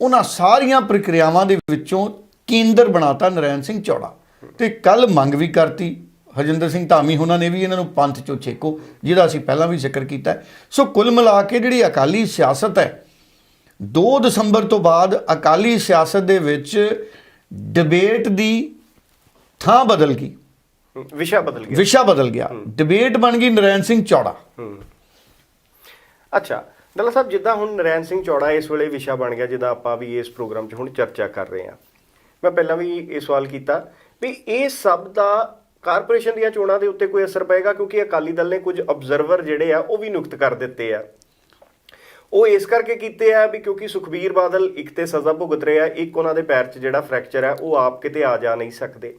ਉਹਨਾਂ ਸਾਰੀਆਂ ਪ੍ਰਕਿਰਿਆਵਾਂ ਦੇ ਵਿੱਚੋਂ ਕੇਂਦਰ ਬਣਾਤਾ ਨਰੈਣ ਸਿੰਘ ਚੌੜਾ। ਤੇ ਕੱਲ ਮੰਗ ਵੀ ਕਰਤੀ ਹਜਿੰਦਰ ਸਿੰਘ ਧਾਮੀ ਉਹਨਾਂ ਨੇ ਵੀ ਇਹਨਾਂ ਨੂੰ ਪੰਥ ਚੋਂ ਛੇਕੋ ਜਿਹਦਾ ਅਸੀਂ ਪਹਿਲਾਂ ਵੀ ਜ਼ਿਕਰ ਕੀਤਾ। ਸੋ ਕੁੱਲ ਮਿਲਾ ਕੇ ਜਿਹੜੀ ਅਕਾਲੀ ਸਿਆਸਤ ਹੈ 2 ਦਸੰਬਰ ਤੋਂ ਬਾਅਦ ਅਕਾਲੀ ਸਿਆਸਤ ਦੇ ਵਿੱਚ ਡਿਬੇਟ ਦੀ ਥਾਂ ਬਦਲ ਗਈ। ਵਿਸ਼ਾ ਬਦਲ ਗਿਆ। ਵਿਸ਼ਾ ਬਦਲ ਗਿਆ। ਡਿਬੇਟ ਬਣ ਗਈ ਨਰੈਣ ਸਿੰਘ ਚੌੜਾ। ਅੱਛਾ ਦਲਾ ਸਾਹਿਬ ਜਿੱਦਾਂ ਹੁਣ ਨਰੈਣ ਸਿੰਘ ਚੌੜਾ ਇਸ ਵੇਲੇ ਵਿਸ਼ਾ ਬਣ ਗਿਆ ਜਿੱਦਾਂ ਆਪਾਂ ਵੀ ਇਸ ਪ੍ਰੋਗਰਾਮ 'ਚ ਹੁਣ ਚਰਚਾ ਕਰ ਰਹੇ ਹਾਂ। ਮੈਂ ਪਹਿਲਾਂ ਵੀ ਇਹ ਸਵਾਲ ਕੀਤਾ ਵੀ ਇਹ ਸਭ ਦਾ ਕਾਰਪੋਰੇਸ਼ਨ ਦੀਆਂ ਚੋਣਾਂ ਦੇ ਉੱਤੇ ਕੋਈ ਅਸਰ ਪਏਗਾ? ਕਿਉਂਕਿ ਅਕਾਲੀ ਦਲ ਨੇ ਕੁਝ ਆਬਜ਼ਰਵਰ ਜਿਹੜੇ ਆ ਉਹ ਵੀ ਨਿਯੁਕਤ ਕਰ ਦਿੱਤੇ ਆ। ਉਹ ਇਸ ਕਰਕੇ ਕੀਤੇ ਆ ਵੀ ਕਿਉਂਕਿ ਸੁਖਬੀਰ ਬਾਦਲ ਇੱਕ ਤੇ ਸਜ਼ਾ ਭੁਗਤ ਰਹੇ ਇੱਕ ਉਹਨਾਂ ਦੇ ਪੈਰ 'ਚ ਜਿਹੜਾ ਫ੍ਰੈਕਚਰ ਹੈ ਉਹ ਆਪ ਕਿਤੇ ਆ ਜਾ ਨਹੀਂ ਸਕਦੇ।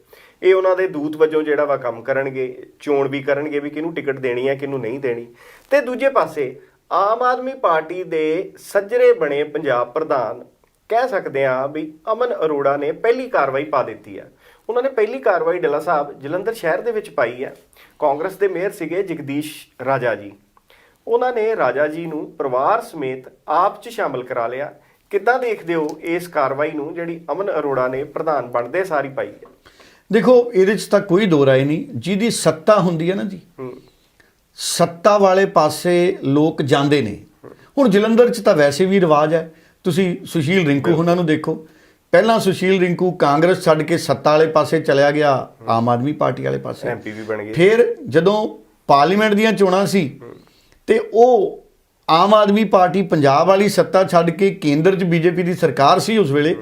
ਇਹ ਉਹਨਾਂ ਦੇ ਦੂਤ ਵਜੋਂ ਜਿਹੜਾ ਵਾ ਕੰਮ ਕਰਨਗੇ, ਚੋਣ ਵੀ ਕਰਨਗੇ ਵੀ ਕਿਹਨੂੰ ਟਿਕਟ ਦੇਣੀ ਹੈ, ਕਿਹਨੂੰ ਨਹੀਂ ਦੇਣੀ। ਤੇ ਦੂਜੇ ਪਾਸੇ ਆਮ ਆਦਮੀ ਪਾਰਟੀ ਦੇ ਸੱਜਰੇ ਬਣੇ ਪੰਜਾਬ ਪ੍ਰਧਾਨ ਕਹਿ ਸਕਦੇ ਆ ਵੀ ਅਮਨ ਅਰੋੜਾ ਨੇ ਪਹਿਲੀ ਕਾਰਵਾਈ ਪਾ ਦਿੱਤੀ ਆ। ਉਹਨਾਂ ਨੇ ਪਹਿਲੀ ਕਾਰਵਾਈ ਡੱਲਾ ਸਾਹਿਬ ਜਲੰਧਰ ਸ਼ਹਿਰ ਦੇ ਵਿੱਚ ਪਾਈ ਆ। ਕਾਂਗਰਸ ਦੇ ਮੇਅਰ ਸੀਗੇ ਜਗਦੀਸ਼ ਰਾਜਾ ਜੀ। ਉਹਨਾਂ ਨੇ ਰਾਜਾ ਜੀ ਨੂੰ ਪਰਿਵਾਰ ਸਮੇਤ ਆਪ 'ਚ ਸ਼ਾਮਲ ਕਰਾ ਲਿਆ। ਕਿੱਦਾਂ ਦੇਖਦੇ ਹੋ ਇਸ ਕਾਰਵਾਈ ਨੂੰ ਜਿਹੜੀ ਅਮਨ ਅਰੋੜਾ ਨੇ ਪ੍ਰਧਾਨ ਬਣਦੇ ਸਾਰੀ ਪਾਈ ਹੈ ਦੇਖੋ ਇਹਦੇ 'ਚ ਤਾਂ ਕੋਈ ਦੋ ਰਾਏ ਨਹੀਂ। ਜਿਹਦੀ ਸੱਤਾ ਹੁੰਦੀ ਹੈ ਨਾ ਜੀ ਸੱਤਾ ਵਾਲੇ ਪਾਸੇ ਲੋਕ ਜਾਂਦੇ ਨੇ। ਹੁਣ ਜਲੰਧਰ 'ਚ ਤਾਂ ਵੈਸੇ ਵੀ ਰਿਵਾਜ ਹੈ। ਤੁਸੀਂ ਸੁਸ਼ੀਲ ਰਿੰਕੂ ਉਹਨਾਂ ਨੂੰ ਦੇਖੋ। ਪਹਿਲਾਂ ਸੁਸ਼ੀਲ ਰਿੰਕੂ ਕਾਂਗਰਸ ਛੱਡ ਕੇ ਸੱਤਾ ਵਾਲੇ ਪਾਸੇ ਚਲਿਆ ਗਿਆ ਆਮ ਆਦਮੀ ਪਾਰਟੀ ਵਾਲੇ ਪਾਸੇ। ਐਮਪੀ ਵੀ ਬਣ ਗਏ। ਫਿਰ ਜਦੋਂ ਪਾਰਲੀਮੈਂਟ ਦੀਆਂ ਚੋਣਾਂ ਸੀ ਤੇ ਉਹ ਆਮ ਆਦਮੀ ਪਾਰਟੀ ਪੰਜਾਬ ਵਾਲੀ ਸੱਤਾ ਛੱਡ ਕੇ ਕੇਂਦਰ 'ਚ ਬੀਜੇਪੀ ਦੀ ਸਰਕਾਰ ਸੀ ਉਸ ਵੇਲੇ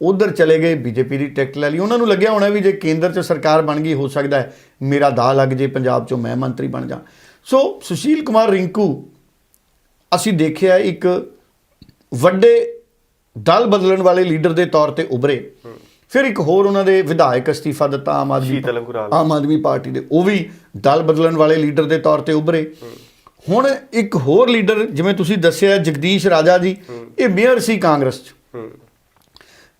ਉਧਰ ਚਲੇ ਗਏ ਬੀਜੇਪੀ ਦੀ ਟਿਕਟ ਲੈ ਲਈ। ਉਹਨਾਂ ਨੂੰ ਲੱਗਿਆ ਹੋਣਾ ਵੀ ਜੇ ਕੇਂਦਰ 'ਚ ਸਰਕਾਰ ਬਣ ਗਈ ਹੋ ਸਕਦਾ ਹੈ ਮੇਰਾ ਦਾ ਲੱਗ ਜੇ ਪੰਜਾਬ 'ਚੋਂ ਮੈਂ ਮੰਤਰੀ ਬਣ ਜਾ। ਸੋ ਸੁਸ਼ੀਲ ਕੁਮਾਰ ਰਿੰਕੂ ਅਸੀਂ ਦੇਖਿਆ ਇੱਕ ਵੱਡੇ ਦਲ ਬਦਲਣ ਵਾਲੇ ਲੀਡਰ ਦੇ ਤੌਰ ਤੇ ਉਭਰੇ। ਫਿਰ ਇੱਕ ਹੋਰ ਉਹਨਾਂ ਦੇ ਵਿਧਾਇਕ ਅਸਤੀਫਾ ਦਿੱਤਾ ਆਮ ਆਦਮੀ ਆਮ ਆਦਮੀ ਪਾਰਟੀ ਦੇ ਉਹ ਵੀ ਦਲ ਬਦਲਣ ਵਾਲੇ ਲੀਡਰ ਦੇ ਤੌਰ ਤੇ ਉਭਰੇ। ਹੁਣ ਇੱਕ ਹੋਰ ਲੀਡਰ ਜਿਵੇਂ ਤੁਸੀਂ ਦੱਸਿਆ ਜਗਦੀਸ਼ ਰਾਜਾ ਜੀ ਇਹ ਮੇਅਰ ਸੀ ਕਾਂਗਰਸ 'ਚ।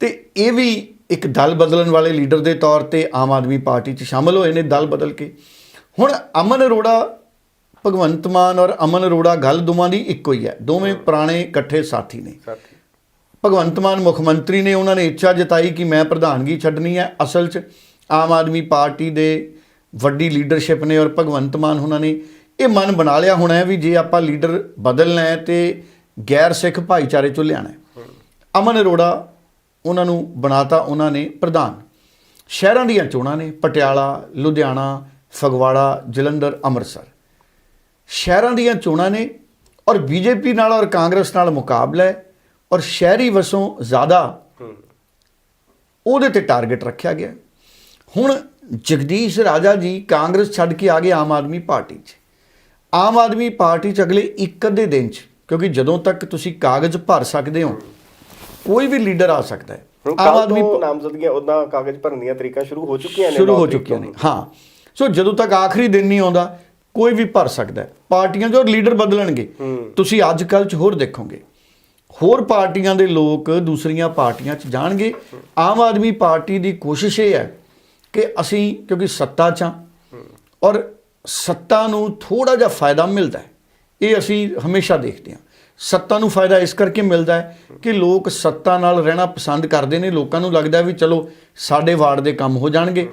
ਤੇ ਇਹ ਵੀ ਇੱਕ ਦਲ ਬਦਲਣ ਵਾਲੇ ਲੀਡਰ ਦੇ ਤੌਰ ਤੇ ਆਮ ਆਦਮੀ ਪਾਰਟੀ 'ਚ ਸ਼ਾਮਲ ਹੋਏ ਨੇ ਦਲ ਬਦਲ ਕੇ। ਹੁਣ ਅਮਨ ਅਰੋੜਾ ਭਗਵੰਤ ਮਾਨ ਔਰ ਅਮਨ ਅਰੋੜਾ ਗੱਲ ਦੋਵਾਂ ਦੀ ਇੱਕੋ ਹੀ ਹੈ। ਦੋਵੇਂ ਪੁਰਾਣੇ ਇਕੱਠੇ ਸਾਥੀ ਨੇ। ਸਾਥੀ। ਭਗਵੰਤ ਮਾਨ ਮੁੱਖ ਮੰਤਰੀ ਨੇ ਉਹਨਾਂ ਨੇ ਇੱਛਾ ਜਤਾਈ ਕਿ ਮੈਂ ਪ੍ਰਧਾਨਗੀ ਛੱਡਣੀ ਹੈ। ਅਸਲ 'ਚ ਆਮ ਆਦਮੀ ਪਾਰਟੀ ਦੇ ਵੱਡੀ ਲੀਡਰਸ਼ਿਪ ਨੇ ਔਰ ਭਗਵੰਤ ਮਾਨ ਉਹਨਾਂ ਨੇ ਇਹ ਮਨ ਬਣਾ ਲਿਆ ਹੋਣਾ ਹੈ ਵੀ ਜੇ ਆਪਾਂ ਲੀਡਰ ਬਦਲਣਾ ਹੈ ਤੇ ਗੈਰ ਸਿੱਖ ਭਾਈਚਾਰੇ ਚੋਂ ਲਿਆਣਾ ਹੈ। ਅਮਨ ਅਰੋੜਾ ਉਹਨਾਂ ਨੂੰ ਬਣਾਤਾ ਉਹਨਾਂ ਨੇ ਪ੍ਰਧਾਨ। ਸ਼ਹਿਰਾਂ ਦੀਆਂ ਚੋਣਾਂ ਨੇ, ਪਟਿਆਲਾ, ਲੁਧਿਆਣਾ, ਫਗਵਾੜਾ, ਜਲੰਧਰ, ਅੰਮ੍ਰਿਤਸਰ। ਸ਼ਹਿਰਾਂ ਦੀਆਂ ਚੋਣਾਂ ਨੇ ਔਰ ਬੀਜੇਪੀ ਨਾਲ ਔਰ ਕਾਂਗਰਸ ਨਾਲ ਮੁਕਾਬਲਾ ਹੈ ਔਰ ਸ਼ਹਿਰੀ ਵਸੋਂ ਜ਼ਿਆਦਾ ਉਹਦੇ ਤੇ ਟਾਰਗੇਟ ਰੱਖਿਆ ਗਿਆ। ਹੁਣ ਜਗਦੀਸ਼ ਰਾਜਾ ਜੀ ਕਾਂਗਰਸ ਛੱਡ ਕੇ ਆ ਗਏ ਆਮ ਆਦਮੀ ਪਾਰਟੀ 'ਚ। ਆਮ ਆਦਮੀ ਪਾਰਟੀ 'ਚ ਅਗਲੇ ਇੱਕ ਅੱਧੇ ਦਿਨ 'ਚ, ਕਿਉਂਕਿ ਜਦੋਂ ਤੱਕ ਤੁਸੀਂ ਕਾਗਜ਼ ਭਰ ਸਕਦੇ ਹੋ ਕੋਈ ਵੀ ਲੀਡਰ ਆ ਸਕਦਾ ਹੈ। ਆਮ ਆਦਮੀ ਨਾਮਜ਼ਦਗੀਆਂ ਉਹਦਾ ਕਾਗਜ਼ ਭਰਨ ਦੀਆਂ ਤਰੀਕਾ ਸ਼ੁਰੂ ਹੋ ਚੁੱਕੀਆਂ ਨੇ ਸ਼ੁਰੂ ਹੋ ਚੁੱਕੀਆਂ। ਨੇ ਹਾਂ। ਸੋ ਜਦੋਂ ਤੱਕ ਆਖਰੀ ਦਿਨ ਨਹੀਂ ਆਉਂਦਾ ਕੋਈ ਵੀ ਭਰ ਸਕਦਾ ਹੈ। ਪਾਰਟੀਆਂ ਜੋ ਲੀਡਰ ਬਦਲਣਗੇ ਤੁਸੀਂ ਅੱਜ ਕੱਲ੍ਹ ਚ ਹੋਰ ਦੇਖੋਗੇ। ਹੋਰ ਪਾਰਟੀਆਂ ਦੇ ਲੋਕ ਦੂਸਰੀਆਂ ਪਾਰਟੀਆਂ 'ਚ ਜਾਣਗੇ। ਆਮ ਆਦਮੀ ਪਾਰਟੀ ਦੀ ਕੋਸ਼ਿਸ਼ ਇਹ ਹੈ ਕਿ ਅਸੀਂ ਕਿਉਂਕਿ ਸੱਤਾ 'ਚ ਹਾਂ ਔਰ ਸੱਤਾ ਨੂੰ ਥੋੜਾ ਜਿਹਾ ਫਾਇਦਾ ਮਿਲਦਾ ਹੈ। ਇਹ ਅਸੀਂ ਹਮੇਸ਼ਾ ਦੇਖਦੇ ਹਾਂ। ਸੱਤਾ ਨੂੰ ਫਾਇਦਾ ਇਸ ਕਰਕੇ ਮਿਲਦਾ ਹੈ ਕਿ ਲੋਕ ਸੱਤਾ ਨਾਲ ਰਹਿਣਾ ਪਸੰਦ ਕਰਦੇ ਨੇ। ਲੋਕਾਂ ਨੂੰ ਲੱਗਦਾ ਵੀ ਚਲੋ ਸਾਡੇ ਵਾਰਡ ਦੇ ਕੰਮ ਹੋ ਜਾਣਗੇ।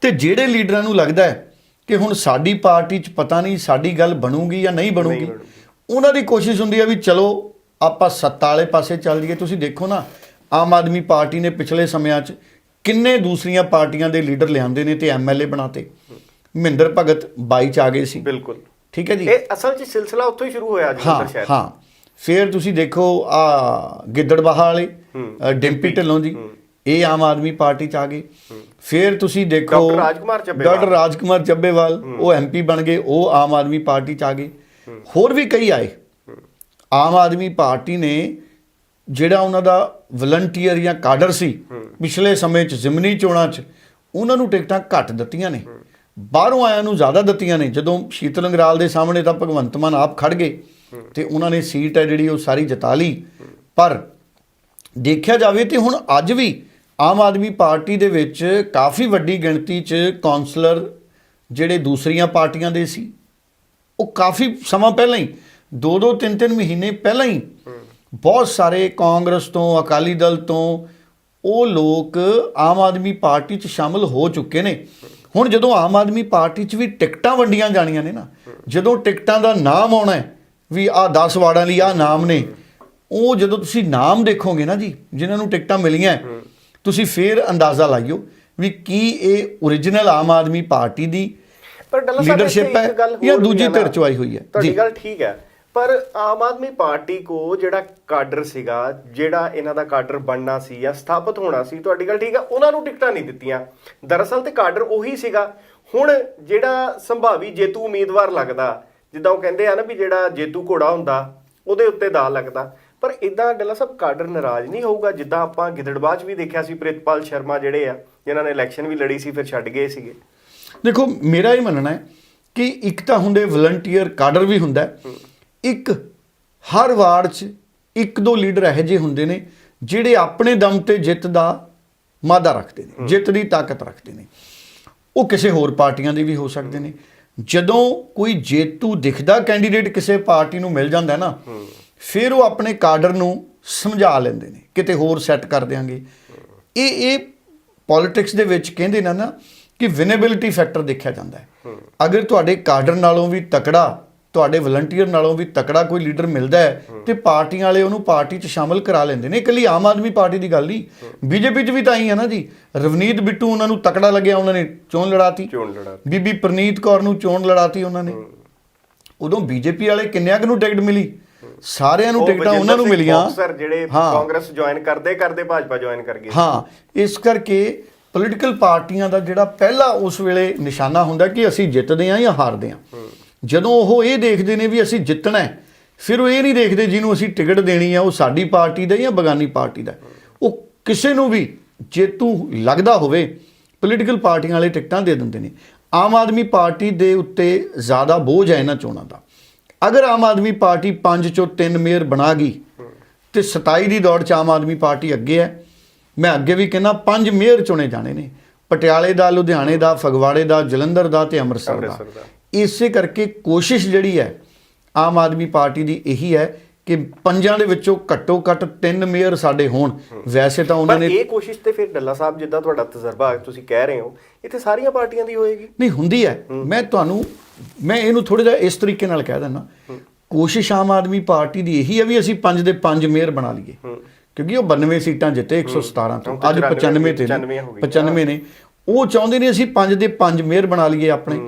ਤੇ ਜਿਹੜੇ ਲੀਡਰਾਂ ਨੂੰ ਲੱਗਦਾ ਹੈ ਕਿ ਹੁਣ ਸਾਡੀ ਪਾਰਟੀ 'ਚ ਪਤਾ ਨਹੀਂ ਸਾਡੀ ਗੱਲ ਬਣੂਗੀ ਜਾਂ ਨਹੀਂ ਬਣੂਗੀ ਉਹਨਾਂ ਦੀ ਕੋਸ਼ਿਸ਼ ਹੁੰਦੀ ਹੈ ਵੀ ਚਲੋ ਆਪਾਂ ਸੱਤਾ ਵਾਲੇ ਪਾਸੇ ਚੱਲ ਜਾਈਏ। ਤੁਸੀਂ ਦੇਖੋ ਨਾ ਆਮ ਆਦਮੀ ਪਾਰਟੀ ਨੇ ਪਿਛਲੇ ਸਮਿਆਂ 'ਚ ਕਿੰਨੇ ਦੂਸਰੀਆਂ ਪਾਰਟੀਆਂ ਦੇ ਲੀਡਰ ਲਿਆਂਦੇ ਨੇ ਤੇ ਐਮਐਲਏ ਬਣਾਤੇ। ਮਹਿੰਦਰ ਭਗਤ 22 ਚ ਆ ਗਏ ਸੀ। ਬਿਲਕੁਲ। ਠੀਕ ਹੈ ਜੀ। ਇਹ ਅਸਲ 'ਚ ਸਿਲਸਿਲਾ ਉੱਥੋਂ ਹੀ ਸ਼ੁਰੂ ਹੋਇਆ ਹਾਂ ਜਲੰਧਰ ਸ਼ਹਿਰ। ਹਾਂ। ਫਿਰ ਤੁਸੀਂ ਦੇਖੋ ਆ ਗਿੱਦੜਬਾਹਾ ਵਾਲੇ ਡਿੰਪੀ ਢਿੱਲੋਂ ਜੀ। ਇਹ ਆਮ ਆਦਮੀ ਪਾਰਟੀ ਚ ਆ ਗਏ। ਫਿਰ ਤੁਸੀਂ ਦੇਖੋ ਡਾਕਟਰ ਰਾਜਕੁਮਾਰ ਚੱਬੇਵਾਲ। ਡਾਕਟਰ ਰਾਜਕੁਮਾਰ ਚੱਬੇਵਾਲ ਉਹ ਐਮਪੀ ਬਣ ਗਏ ਉਹ ਆਮ ਆਦਮੀ ਪਾਰਟੀ ਚ ਆ ਗਏ। ਹੋਰ ਵੀ ਕਈ ਆਏ। ਆਮ ਆਦਮੀ ਪਾਰਟੀ ਨੇ ਜਿਹੜਾ ਉਹਨਾਂ ਦਾ ਵਲੰਟੀਅਰ ਜਾਂ ਕਾਡਰ ਸੀ ਪਿਛਲੇ ਸਮੇਂ ਚ ਜ਼ਿਮਨੀ ਚੋਣਾਂ ਚ ਉਹਨਾਂ ਨੂੰ ਟਿਕਟਾਂ ਘੱਟ ਦਿੱਤੀਆਂ ਨੇ। ਬਾਹਰੋਂ ਆਇਆਂ ਨੂੰ ਜ਼ਿਆਦਾ ਦਿੱਤੀਆਂ ਨੇ। ਜਦੋਂ ਸ਼ੀਤਲ ਅੰਗਰਾਲ ਦੇ ਸਾਹਮਣੇ ਤਾਂ ਭਗਵੰਤ ਮਾਨ ਆਪ ਖੜ ਗਏ ਤੇ ਉਹਨਾਂ ਨੇ ਸੀਟ ਹੈ ਜਿਹੜੀ ਉਹ ਸਾਰੀ ਜਿਤਾ ਲਈ। ਪਰ ਦੇਖਿਆ ਜਾਵੇ ਤੇ ਹੁਣ ਅੱਜ ਵੀ ਆਮ ਆਦਮੀ ਪਾਰਟੀ ਦੇ ਵਿੱਚ ਕਾਫੀ ਵੱਡੀ ਗਿਣਤੀ 'ਚ ਕਾਉਂਸਲਰ ਜਿਹੜੇ ਦੂਸਰੀਆਂ ਪਾਰਟੀਆਂ ਦੇ ਸੀ, ਉਹ ਕਾਫੀ ਸਮਾਂ ਪਹਿਲਾਂ ਹੀ ਦੋ ਦੋ ਤਿੰਨ ਤਿੰਨ ਮਹੀਨੇ ਪਹਿਲਾਂ ਹੀ ਬਹੁਤ ਸਾਰੇ ਕਾਂਗਰਸ ਤੋਂ, ਅਕਾਲੀ ਦਲ ਤੋਂ ਉਹ ਲੋਕ ਆਮ ਆਦਮੀ ਪਾਰਟੀ 'ਚ ਸ਼ਾਮਲ ਹੋ ਚੁੱਕੇ ਨੇ। ਹੁਣ ਜਦੋਂ ਆਮ ਆਦਮੀ ਪਾਰਟੀ 'ਚ ਵੀ ਟਿਕਟਾਂ ਵੰਡੀਆਂ ਜਾਣੀਆਂ ਨੇ ਨਾ ਜਦੋਂ ਟਿਕਟਾਂ ਦਾ ਨਾਮ ਆਉਣਾ ਹੈ ਵੀ ਆਹ 10 ਵਾਰਡਾਂ ਲਈ ਆਹ ਨਾਮ ਨੇ ਉਹ ਜਦੋਂ ਤੁਸੀਂ ਨਾਮ ਦੇਖੋਗੇ ਨਾ ਜੀ ਜਿਨ੍ਹਾਂ ਨੂੰ ਟਿਕਟਾਂ ਮਿਲੀਆਂ ਤੁਸੀਂ ਫੇਰ ਅੰਦਾਜ਼ਾ ਲਾਈਓ ਵੀ ਕੀ ਇਹ origignal ਆਮ ਆਦਮੀ ਪਾਰਟੀ ਦੀ ਪਰ ਡੱਲਾ ਸਾਹਿਬ leadership ਇੱਥੇ ਇੱਕ ਹੈ ਜਾਂ ਦੂਜੀ। ਧਿਰ ਚੋਂ ਆਈ ਹੋਈ ਹੈ ਤੁਹਾਡੀ ਗੱਲ ਠੀਕ ਹੈ ਪਰ ਆਮ ਆਦਮੀ ਪਾਰਟੀ ਕੋ ਜਿਹੜਾ ਕਾਡਰ ਸੀਗਾ ਜਿਹੜਾ ਇਹਨਾਂ ਦਾ ਕਾਡਰ ਬਣਨਾ ਸੀ ਜਾਂ ਸਥਾਪਿਤ ਹੋਣਾ ਸੀ ਤੁਹਾਡੀ ਗੱਲ ਠੀਕ ਹੈ ਉਹਨਾਂ ਨੂੰ ਟਿਕਟਾਂ ਨਹੀਂ ਦਿੱਤੀਆਂ। ਦਰਅਸਲ ਤੇ ਕਾਡਰ ਉਹੀ ਸੀਗਾ। ਹੁਣ ਜਿਹੜਾ ਸੰਭਾਵੀ ਜੇਤੂ ਉਮੀਦਵਾਰ ਲੱਗਦਾ ਜਿੱਦਾਂ ਉਹ ਕਹਿੰਦੇ ਆ ਨਾ ਵੀ ਜਿਹੜਾ ਜੇਤੂ ਘੋੜਾ ਹੁੰਦਾ ਉਹਦੇ ਉੱਤੇ ਦਾ ਲੱਗਦਾ। ਪਰ ਇਦਾਂ ਡੱਲਾ ਸਾਹਿਬ ਕਾਡਰ ਨਾਰਾਜ਼ ਨਹੀਂ ਹੋਊਗਾ ਜਿੱਦਾਂ ਆਪਾਂ ਗਿੱਦੜਬਾਹ 'ਚ ਵੀ ਦੇਖਿਆ ਸੀ ਪ੍ਰਿਤਪਾਲ ਸ਼ਰਮਾ ਜਿਹੜੇ ਆ ਜਿਨ੍ਹਾਂ ਨੇ ਇਲੈਕਸ਼ਨ ਵੀ ਲੜੀ ਸੀ ਫਿਰ ਛੱਡ ਗਏ ਸੀਗੇ। ਦੇਖੋ ਮੇਰਾ ਇਹ ਮੰਨਣਾ ਹੈ ਕਿ ਇੱਕ ਤਾਂ ਹੁੰਦੇ ਵਲੰਟੀਅਰ ਕਾਡਰ ਵੀ ਹੁੰਦਾ ਹੈ। ਇੱਕ ਹਰ ਵਾਰਡ 'ਚ ਇੱਕ ਦੋ ਲੀਡਰ ਇਹੋ ਜਿਹੇ ਹੁੰਦੇ ਨੇ ਜਿਹੜੇ ਆਪਣੇ ਦਮ ਤੇ ਜਿੱਤ ਦਾ ਮਾਦਾ ਰੱਖਦੇ ਨੇ ਜਿੱਤ ਦੀ ਤਾਕਤ ਰੱਖਦੇ ਨੇ। ਉਹ ਕਿਸੇ ਹੋਰ ਪਾਰਟੀਆਂ ਦੇ ਵੀ ਹੋ ਸਕਦੇ ਨੇ। ਜਦੋਂ ਕੋਈ ਜੇਤੂ ਦਿਖਦਾ ਕੈਂਡੀਡੇਟ ਕਿਸੇ ਪਾਰਟੀ ਨੂੰ ਮਿਲ ਜਾਂਦਾ ਨਾ ਫਿਰ ਉਹ ਆਪਣੇ ਕਾਡਰ ਨੂੰ ਸਮਝਾ ਲੈਂਦੇ ਨੇ ਕਿਤੇ ਹੋਰ ਸੈੱਟ ਕਰ ਦਿਆਂਗੇ। ਇਹ ਇਹ ਪੋਲਿਟਿਕਸ ਦੇ ਵਿੱਚ ਕਹਿੰਦੇ ਨੇ ਨਾ ਕਿ ਵਿਨੇਬਿਲਿਟੀ ਫੈਕਟਰ ਦੇਖਿਆ ਜਾਂਦਾ ਹੈ। ਅਗਰ ਤੁਹਾਡੇ ਕਾਡਰ ਨਾਲੋਂ ਵੀ ਤਕੜਾ ਤੁਹਾਡੇ ਵਲੰਟੀਅਰ ਨਾਲੋਂ ਵੀ ਤਕੜਾ ਕੋਈ ਲੀਡਰ ਮਿਲਦਾ ਹੈ ਤੇ ਪਾਰਟੀਆਂ ਵਾਲੇ ਉਹਨੂੰ ਪਾਰਟੀ 'ਚ ਸ਼ਾਮਲ ਕਰਾ ਲੈਂਦੇ ਨੇ। ਇਕੱਲੀ ਆਮ ਆਦਮੀ ਪਾਰਟੀ ਦੀ ਗੱਲ ਨਹੀਂ। ਬੀਜੇਪੀ 'ਚ ਵੀ ਤਾਂ ਹੀ ਹੈ ਨਾ ਜੀ। ਰਵਨੀਤ ਬਿੱਟੂ ਉਹਨਾਂ ਨੂੰ ਤਕੜਾ ਲੱਗਿਆ ਉਹਨਾਂ ਨੇ ਚੋਣ ਲੜਾਤੀ। ਚੋਣ ਬੀਬੀ ਪ੍ਰਨੀਤ ਕੌਰ ਨੂੰ ਚੋਣ ਲੜਾਤੀ ਉਹਨਾਂ ਨੇ। ਉਦੋਂ ਬੀਜੇਪੀ ਵਾਲੇ ਕਿੰਨਿਆਂ ਨੂੰ ਟਿਕਟ ਮਿਲੀ? ਸਾਰਿਆਂ ਨੂੰ ਟਿਕਟਾਂ ਉਹਨਾਂ ਨੂੰ ਮਿਲੀਆਂ। ਬੌਕਸਰ ਜਿਹੜੇ। ਕਾਂਗਰਸ ਜੁਆਇਨ ਕਰਦੇ ਕਰਦੇ ਭਾਜਪਾ ਜੁਆਇਨ ਕਰ ਗਏ। ਹਾਂ। ਇਸ ਕਰਕੇ ਪੋਲੀਟੀਕਲ ਪਾਰਟੀਆਂ ਦਾ ਜਿਹੜਾ ਪਹਿਲਾ ਉਸ ਵੇਲੇ ਨਿਸ਼ਾਨਾ ਹੁੰਦਾ ਕਿ ਅਸੀਂ ਜਿੱਤਦੇ ਹਾਂ ਜਾਂ ਹਾਰਦੇ ਹਾਂ। ਜਦੋਂ ਉਹ ਇਹ ਦੇਖਦੇ ਨੇ ਵੀ ਅਸੀਂ ਜਿੱਤਣਾ ਹੈ, ਫਿਰ ਉਹ ਇਹ ਨਹੀਂ ਦੇਖਦੇ ਜਿਹਨੂੰ ਅਸੀਂ ਟਿਕਟ ਦੇਣੀ ਹੈ ਉਹ ਸਾਡੀ ਪਾਰਟੀ ਦਾ ਜਾਂ ਬਗਾਨੀ ਪਾਰਟੀ ਦਾ। ਉਹ ਕਿਸੇ ਨੂੰ ਵੀ ਜੇਤੂ ਲੱਗਦਾ ਹੋਵੇ ਪੋਲੀਟੀਕਲ ਪਾਰਟੀਆਂ ਵਾਲੇ ਟਿਕਟਾਂ ਦੇ ਦਿੰਦੇ ਨੇ। ਆਮ ਆਦਮੀ ਪਾਰਟੀ ਦੇ ਉੱਤੇ ਜ਼ਿਆਦਾ ਬੋਝ ਹੈ ਇਹਨਾਂ ਚੋਣਾਂ ਦਾ। ਅਗਰ ਆਮ ਆਦਮੀ ਪਾਰਟੀ 5 ਚੋਂ 3 ਮੇਅਰ ਬਣਾ ਗਈ, ਤੇ 27 ਦੀ ਦੌੜ 'ਚ ਆਮ ਆਦਮੀ ਪਾਰਟੀ ਅੱਗੇ ਹੈ, ਮੈਂ ਅੱਗੇ ਵੀ ਕਹਿੰਦਾ ਪੰਜ ਮੇਅਰ ਚੁਣੇ ਜਾਣੇ ਨੇ। ਪਟਿਆਲੇ ਦਾ, ਲੁਧਿਆਣੇ ਦਾ, ਫਗਵਾੜੇ ਦਾ, ਜਲੰਧਰ ਦਾ ਤੇ ਅੰਮ੍ਰਿਤਸਰ ਦਾ। ਇਸੇ ਕਰਕੇ ਕੋਸ਼ਿਸ਼ ਜਿਹੜੀ ਹੈ ਆਮ ਆਦਮੀ ਪਾਰਟੀ ਦੀ ਇਹੀ ਹੈ ਕਿ ਪੰਜਾਂ ਦੇ ਵਿੱਚੋਂ ਘੱਟੋ ਘੱਟ ਤਿੰਨ ਮੇਅਰ ਸਾਡੇ ਹੋਣ। ਵੈਸੇ ਤਾਂ ਉਹਨਾਂ ਪਰ ਨੇ ਇਹ ਕੋਸ਼ਿਸ਼ ਤੇ ਫਿਰ ਡੱਲਾ ਸਾਹਿਬ ਜਿੱਦਾਂ ਤੁਹਾਡਾ ਤਜਰਬਾ ਤੁਸੀਂ ਕਹਿ ਰਹੇ ਹੋ ਇੱਥੇ ਸਾਰੀਆਂ ਪਾਰਟੀਆਂ ਦੀ ਹੋਏਗੀ। ਨਹੀਂ ਹੁੰਦੀ ਹੈ। ਮੈਂ ਤੁਹਾਨੂੰ ਮੈਂ ਇਹਨੂੰ ਥੋੜਾ ਜਿਹਾ ਇਸ ਤਰੀਕੇ ਨਾਲ ਕਹਿ ਦਿੰਦਾ। ਕੋਸ਼ਿਸ਼ ਆਮ ਆਦਮੀ ਪਾਰਟੀ ਦੀ ਇਹੀ ਹੈ ਵੀ ਅਸੀਂ ਪੰਜ ਦੇ ਪੰਜ ਮੇਅਰ ਬਣਾ ਲਈਏ। ਕਿਉਂਕਿ ਉਹ 92 ਸੀਟਾਂ ਜਿੱਤੇ 117 ਤੋਂ। ਅੱਜ 95 ਤੇ 95 ਨੇ ਹੋ ਗਈ। 95 ਨੇ। ਉਹ ਚਾਹੁੰਦੇ ਨੇ ਅਸੀਂ ਪੰਜ ਦੇ ਪੰਜ ਮੇਅਰ ਬਣਾ ਲਈਏ ਆਪਣੇ।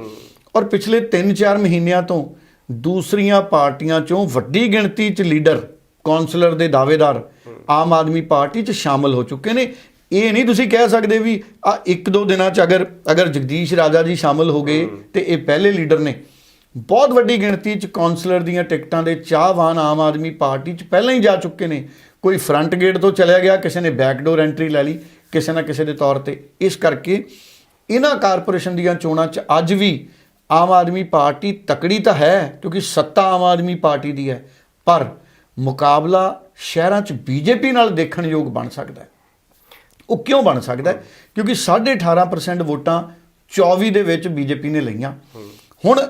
ਔਰ ਪਿਛਲੇ 3-4 ਮਹੀਨਿਆਂ ਤੋਂ ਦੂਸਰੀਆਂ ਪਾਰਟੀਆਂ ਚੋਂ ਵੱਡੀ ਗਿਣਤੀ 'ਚ ਲੀਡਰ ਕਾਉਂਸਲਰ ਦੇ ਦਾਅਵੇਦਾਰ ਆਮ ਆਦਮੀ ਪਾਰਟੀ 'ਚ ਸ਼ਾਮਲ ਹੋ ਚੁੱਕੇ ਨੇ। ਇਹ ਨਹੀਂ ਤੁਸੀਂ ਕਹਿ ਸਕਦੇ ਵੀ ਆ ਇੱਕ ਦੋ ਦਿਨਾਂ 'ਚ ਅਗਰ ਅਗਰ ਜਗਦੀਸ਼ ਰਾਜਾ ਜੀ ਸ਼ਾਮਲ ਹੋ ਗਏ ਤੇ ਇਹ ਪਹਿਲੇ ਲੀਡਰ ਨੇ। ਬਹੁਤ ਵੱਡੀ ਗਿਣਤੀ 'ਚ ਕਾਉਂਸਲਰ ਦੀਆਂ ਟਿਕਟਾਂ ਦੇ ਚਾਹਵਾਨ ਆਮ ਆਦਮੀ ਪਾਰਟੀ 'ਚ ਪਹਿਲਾਂ ਹੀ ਜਾ ਚੁੱਕੇ ਨੇ। ਕੋਈ ਫਰੰਟ ਗੇਟ ਤੋਂ ਚਲਿਆ ਗਿਆ ਕਿਸੇ ਨੇ ਬੈਕ ਡੋਰ ਐਂਟਰੀ ਲੈ ਲਈ ਕਿਸੇ ਨਾ ਕਿਸੇ ਦੇ ਤੌਰ ਤੇ। ਇਸ ਕਰਕੇ ਇਹਨਾਂ ਕਾਰਪੋਰੇਸ਼ਨ ਦੀਆਂ ਚੋਣਾਂ 'ਚ ਅੱਜ ਵੀ ਆਮ ਆਦਮੀ ਪਾਰਟੀ ਤਕੜੀ ਤਾਂ ਹੈ, ਕਿਉਂਕਿ ਸੱਤਾ ਆਮ ਆਦਮੀ ਪਾਰਟੀ ਦੀ ਹੈ, ਪਰ ਮੁਕਾਬਲਾ ਸ਼ਹਿਰਾਂ 'ਚ ਬੀਜੇਪੀ ਨਾਲ ਦੇਖਣ ਯੋਗ ਬਣ ਸਕਦਾ ਹੈ। ਉਹ ਕਿਉਂ ਬਣ ਸਕਦਾ ਹੈ? ਕਿਉਂਕਿ 18.5% ਵੋਟਾਂ 24 ਦੇ ਵਿੱਚ ਬੀਜੇਪੀ ਨੇ ਲਈਆਂ। ਹੁਣ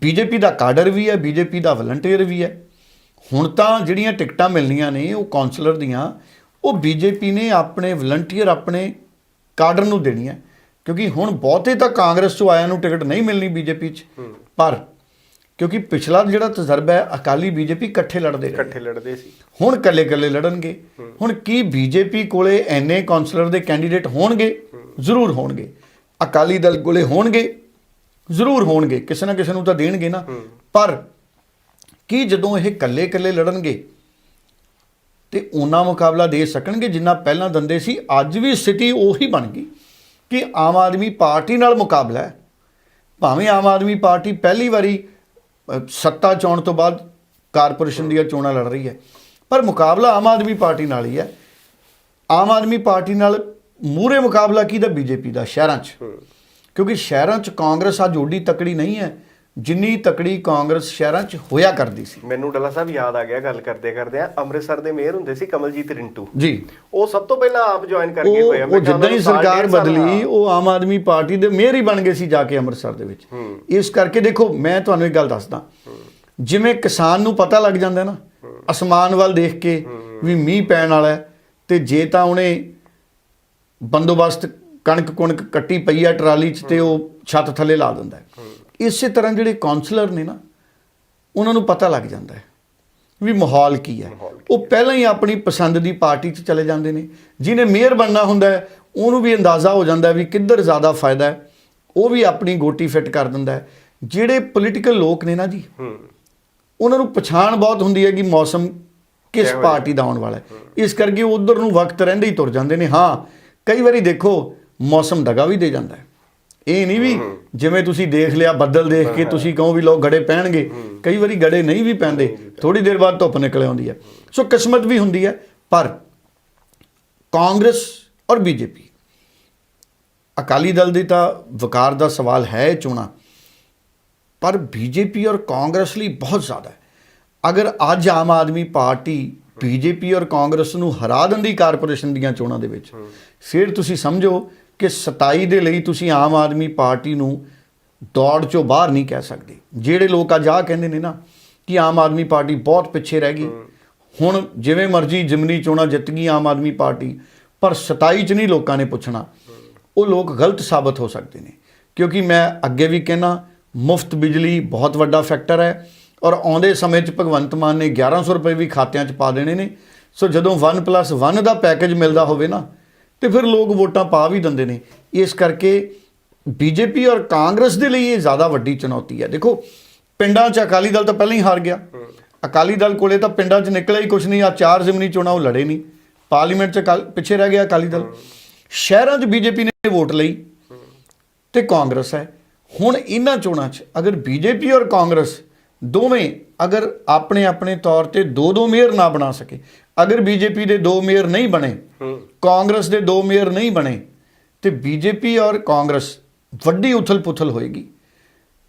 ਬੀਜੇਪੀ ਦਾ ਕਾਡਰ ਵੀ ਹੈ, ਬੀਜੇਪੀ ਦਾ ਵਲੰਟੀਅਰ ਵੀ ਹੈ। ਹੁਣ ਤਾਂ ਜਿਹੜੀਆਂ ਟਿਕਟਾਂ ਮਿਲਣੀਆਂ ਨੇ, ਉਹ ਕਾਉਂਸਲਰ ਦੀਆਂ, ਉਹ ਬੀਜੇਪੀ ਨੇ ਆਪਣੇ ਵਲੰਟੀਅਰ ਆਪਣੇ ਕਾਡਰ ਨੂੰ ਦੇਣੀਆਂ। ਕਿਉਂਕਿ ਹੁਣ ਬਹੁਤੇ ਤਾਂ ਕਾਂਗਰਸ ਚੋਂ ਆਇਆਂ ਨੂੰ ਟਿਕਟ ਨਹੀਂ ਮਿਲਣੀ ਬੀਜੇਪੀ 'ਚ। ਪਰ ਕਿਉਂਕਿ ਪਿਛਲਾ ਜਿਹੜਾ ਤਜਰਬਾ ਹੈ ਅਕਾਲੀ ਬੀਜੇਪੀ ਇਕੱਠੇ ਲੜਦੇ ਰਹੇ। ਇਕੱਠੇ ਲੜਦੇ ਸੀ। ਹੁਣ ਕੱਲੇ ਕੱਲੇ ਲੜਨਗੇ ਹੁਣ ਕੀ ਬੀਜੇਪੀ ਕੋਲੇ ਐਨੇ ਕਾਉਂਸਲਰ ਦੇ ਕੈਂਡੀਡੇਟ ਹੋਣਗੇ? ਜ਼ਰੂਰ ਹੋਣਗੇ। ਅਕਾਲੀ ਦਲ ਕੋਲੇ ਹੋਣਗੇ? ਜ਼ਰੂਰ ਹੋਣਗੇ। ਕਿਸੇ ਨਾ ਕਿਸੇ ਨੂੰ ਤਾਂ ਦੇਣਗੇ ਨਾ। ਪਰ ਕੀ ਜਦੋਂ ਇਹ ਕੱਲੇ ਕੱਲੇ ਲੜਨਗੇ ਤੇ ਉਹਨਾਂ ਮੁਕਾਬਲਾ ਦੇ ਸਕਣਗੇ ਜਿੰਨਾ ਪਹਿਲਾਂ ਦੰਦੇ ਸੀ ਅੱਜ ਵੀ ਸਥਿਤੀ ਉਹੀ ਬਣ ਗਈ। ਕਿ ਆਮ ਆਦਮੀ ਪਾਰਟੀ ਨਾਲ ਮੁਕਾਬਲਾ ਹੈ। ਭਾਵੇਂ ਆਮ ਆਦਮੀ ਪਾਰਟੀ ਪਹਿਲੀ ਵਾਰੀ ਸੱਤਾ ਚੋਣ ਤੋਂ ਬਾਅਦ ਕਾਰਪੋਰੇਸ਼ਨ ਦੀਆਂ ਚੋਣਾਂ ਲੜ ਰਹੀ ਹੈ। ਪਰ ਮੁਕਾਬਲਾ ਆਮ ਆਦਮੀ ਪਾਰਟੀ ਨਾਲ ਹੀ ਹੈ। ਆਮ ਆਦਮੀ ਪਾਰਟੀ ਨਾਲ ਮੂਰੇ ਮੁਕਾਬਲਾ ਕਿਹਦਾ ਬੀਜੇਪੀ ਦਾ ਸ਼ਹਿਰਾਂ 'ਚ। ਕਿਉਂਕਿ ਸ਼ਹਿਰਾਂ 'ਚ ਕਾਂਗਰਸ ਅੱਜ ਓਡੀ ਤਕੜੀ ਨਹੀਂ ਹੈ। ਜਿੰਨੀ ਤਕੜੀ ਕਾਂਗਰਸ ਸ਼ਹਿਰਾਂ 'ਚ ਹੋਇਆ ਕਰਦੀ ਸੀ। ਮੈਨੂੰ ਡੱਲਾ ਸਾਹਿਬ ਯਾਦ ਆ ਗਿਆ ਗੱਲ ਕਰਦੇ ਕਰਦੇ। ਆ ਅੰਮ੍ਰਿਤਸਰ ਦੇ ਮੇਅਰ ਹੁੰਦੇ ਸੀ ਕਮਲਜੀਤ ਰਿੰਟੂ। ਜੀ। ਉਹ ਸਭ ਤੋਂ ਪਹਿਲਾਂ ਆਪ ਜੁਆਇਨ ਕਰਕੇ ਹੋਏ ਉਹ ਜਿੱਦਾਂ ਹੀ ਸਰਕਾਰ ਬਦਲੀ ਉਹ ਆਮ ਆਦਮੀ ਪਾਰਟੀ ਦੇ ਮੇਅਰ ਹੀ ਬਣ ਗਏ ਸੀ ਜਾ ਕੇ ਅੰਮ੍ਰਿਤਸਰ ਦੇ ਵਿੱਚ। ਇਸ ਕਰਕੇ ਦੇਖੋ ਮੈਂ ਤੁਹਾਨੂੰ ਇੱਕ ਗੱਲ ਦੱਸਦਾ। ਜਿਵੇਂ ਕਿਸਾਨ ਨੂੰ ਪਤਾ ਲੱਗ ਜਾਂਦਾ ਨਾ ਅਸਮਾਨ ਵੱਲ ਦੇਖ ਕੇ ਵੀ ਮੀਂਹ ਪੈਣ ਵਾਲਾ ਤੇ ਜੇ ਤਾਂ ਉਹਨੇ ਬੰਦੋਬਸਤ ਕਣਕ ਕੁਣਕ ਕੱਟੀ ਪਈ ਆ ਟਰਾਲੀ 'ਚ ਤੇ ਉਹ ਛੱਤ ਥੱਲੇ ਲਾ ਦਿੰਦਾ ਹੈ। ਇਸੇ ਤਰ੍ਹਾਂ ਜਿਹੜੇ ਕਾਉਂਸਲਰ ਨੇ ਨਾ ਉਹਨਾਂ ਨੂੰ ਪਤਾ ਲੱਗ ਜਾਂਦਾ ਹੈ ਵੀ ਮਾਹੌਲ ਕੀ ਹੈ। ਉਹ ਪਹਿਲਾਂ ਹੀ ਆਪਣੀ ਪਸੰਦ ਦੀ ਪਾਰਟੀ 'ਚ ਚਲੇ ਜਾਂਦੇ ਨੇ। ਜਿਹਨੇ ਮੇਅਰ ਬਣਨਾ ਹੁੰਦਾ ਉਹਨੂੰ ਵੀ ਅੰਦਾਜ਼ਾ ਹੋ ਜਾਂਦਾ ਵੀ ਕਿੱਧਰ ਜ਼ਿਆਦਾ ਫਾਇਦਾ ਹੈ। ਉਹ ਵੀ ਆਪਣੀ ਗੋਟੀ ਫਿੱਟ ਕਰ ਦਿੰਦਾ ਹੈ। ਜਿਹੜੇ ਪੋਲੀਟੀਕਲ ਲੋਕ ਨੇ ਨਾ ਜੀ ਉਹਨਾਂ ਨੂੰ ਪਛਾਣ ਬਹੁਤ ਹੁੰਦੀ ਹੈ ਕਿ ਮੌਸਮ ਕਿਸ। ਪਾਰਟੀ ਦਾ ਆਉਣ ਵਾਲਾ ਹੈ। ਇਸ ਕਰਕੇ ਉਧਰ ਨੂੰ ਵਕਤ ਰਹਿੰਦੇ ਹੀ ਤੁਰ ਜਾਂਦੇ ਨੇ। ਹਾਂ ਕਈ ਵਾਰੀ ਦੇਖੋ ਮੌਸਮ ਦਗਾ ਵੀ ਦੇ ਜਾਂਦਾ ਹੈ। ਇਹ ਨਹੀਂ ਵੀ ਜਿਵੇਂ ਤੁਸੀਂ ਦੇਖ ਲਿਆ ਬੱਦਲ ਦੇਖ ਕੇ ਤੁਸੀਂ ਕਹੋ ਵੀ ਲੋਕ ਗੜੇ ਪਹਿਣਗੇ। ਕਈ ਵਾਰੀ ਗੜੇ ਨਹੀਂ ਵੀ ਪੈਂਦੇ ਥੋੜੀ ਦੇਰ ਬਾਅਦ ਧੁੱਪ ਨਿਕਲ ਆਉਂਦੀ ਹੈ। ਸੋ ਕਿਸਮਤ ਵੀ ਹੁੰਦੀ ਹੈ ਪਰ ਕਾਂਗਰਸ ਔਰ ਬੀਜੇਪੀ। ਅਕਾਲੀ ਦਲ ਦੀ ਤਾਂ ਵਕਾਰ ਦਾ ਸਵਾਲ ਹੈ ਚੋਣਾਂ। ਪਰ ਬੀਜੇਪੀ ਔਰ ਕਾਂਗਰਸ ਲਈ ਬਹੁਤ ਜ਼ਿਆਦਾ ਹੈ। ਅਗਰ ਅੱਜ ਆਮ ਆਦਮੀ ਪਾਰਟੀ ਬੀਜੇਪੀ ਔਰ ਕਾਂਗਰਸ ਨੂੰ ਹਰਾ ਦਿੰਦੀ ਕਾਰਪੋਰੇਸ਼ਨ ਦੀਆਂ ਚੋਣਾਂ ਦੇ ਵਿੱਚ ਫਿਰ ਤੁਸੀਂ ਸਮਝੋ ਕਿ 27 ਦੇ ਲਈ ਤੁਸੀਂ ਆਮ ਆਦਮੀ ਪਾਰਟੀ ਨੂੰ ਦੌੜ ਚੋਂ ਬਾਹਰ ਨਹੀਂ ਕਹਿ ਸਕਦੇ। ਜਿਹੜੇ ਲੋਕ ਅੱਜ ਆਹ ਕਹਿੰਦੇ ਨੇ ਨਾ ਕਿ ਆਮ ਆਦਮੀ ਪਾਰਟੀ ਬਹੁਤ ਪਿੱਛੇ ਰਹਿ ਗਈ। ਹੁਣ ਜਿਵੇਂ ਮਰਜ਼ੀ ਜਿਮਨੀ ਚੋਣਾਂ ਜਿੱਤ ਗਈ ਆਮ ਆਦਮੀ ਪਾਰਟੀ, ਪਰ 27 ਚ ਨਹੀਂ ਲੋਕਾਂ ਨੇ ਪੁੱਛਣਾ। ਉਹ ਲੋਕ ਗਲਤ ਸਾਬਤ ਹੋ ਸਕਦੇ ਨੇ। ਕਿਉਂਕਿ ਮੈਂ ਅੱਗੇ ਵੀ ਕਹਿਣਾ, ਮੁਫਤ ਬਿਜਲੀ ਬਹੁਤ ਵੱਡਾ ਫੈਕਟਰ ਹੈ ਔਰ ਆਉਂਦੇ ਸਮੇਂ 'ਚ ਭਗਵੰਤ ਮਾਨ ਨੇ 1100 ਰੁਪਏ ਵੀ ਖਾਤਿਆਂ 'ਚ ਪਾ ਦੇਣੇ ਨੇ। ਸੋ ਜਦੋਂ 1+1 ਦਾ ਪੈਕੇਜ ਮਿਲਦਾ ਹੋਵੇ ਨਾ ਤੇ ਫਿਰ ਲੋਕ ਵੋਟਾਂ ਪਾ ਵੀ ਦਿੰਦੇ ਨੇ। ਇਸ ਕਰਕੇ ਬੀਜੇਪੀ ਔਰ ਕਾਂਗਰਸ ਦੇ ਲਈ ਇਹ ਜ਼ਿਆਦਾ ਵੱਡੀ ਚੁਣੌਤੀ ਹੈ। ਦੇਖੋ, ਪਿੰਡਾਂ 'ਚ ਅਕਾਲੀ ਦਲ ਤਾਂ ਪਹਿਲਾਂ ਹੀ ਹਾਰ ਗਿਆ। ਅਕਾਲੀ ਦਲ ਕੋਲੇ ਤਾਂ ਪਿੰਡਾਂ 'ਚ ਨਿਕਲਿਆ ਹੀ ਕੁਝ ਨਹੀਂ ਆ ਚਾਰ ਜ਼ਿਮਨੀ ਚੋਣਾਂ ਉਹ ਲੜੇ ਨਹੀਂ। ਪਾਰਲੀਮੈਂਟ 'ਚ ਅਕਾਲ- ਪਿੱਛੇ ਰਹਿ ਗਿਆ ਅਕਾਲੀ ਦਲ। ਸ਼ਹਿਰਾਂ 'ਚ ਬੀਜੇਪੀ ਨੇ ਵੋਟ ਲਈ ਤੇ ਕਾਂਗਰਸ ਹੈ। ਹੁਣ ਇਹਨਾਂ ਚੋਣਾਂ 'ਚ ਅਗਰ ਬੀਜੇਪੀ ਔਰ ਕਾਂਗਰਸ ਦੋਵੇਂ ਅਗਰ ਆਪਣੇ ਆਪਣੇ ਤੌਰ ਤੇ ਦੋ ਦੋ ਮੇਅਰ ਨਾ ਬਣਾ ਸਕੇ ਅਗਰ ਬੀਜੇਪੀ ਦੇ ਦੋ ਮੇਅਰ ਨਹੀਂ ਬਣੇ ਕਾਂਗਰਸ ਦੇ ਦੋ ਮੇਅਰ ਨਹੀਂ ਬਣੇ ਤੇ ਬੀਜੇਪੀ ਔਰ ਕਾਂਗਰਸ ਵੱਡੀ ਉਥਲ-ਪੁਥਲ ਹੋਏਗੀ।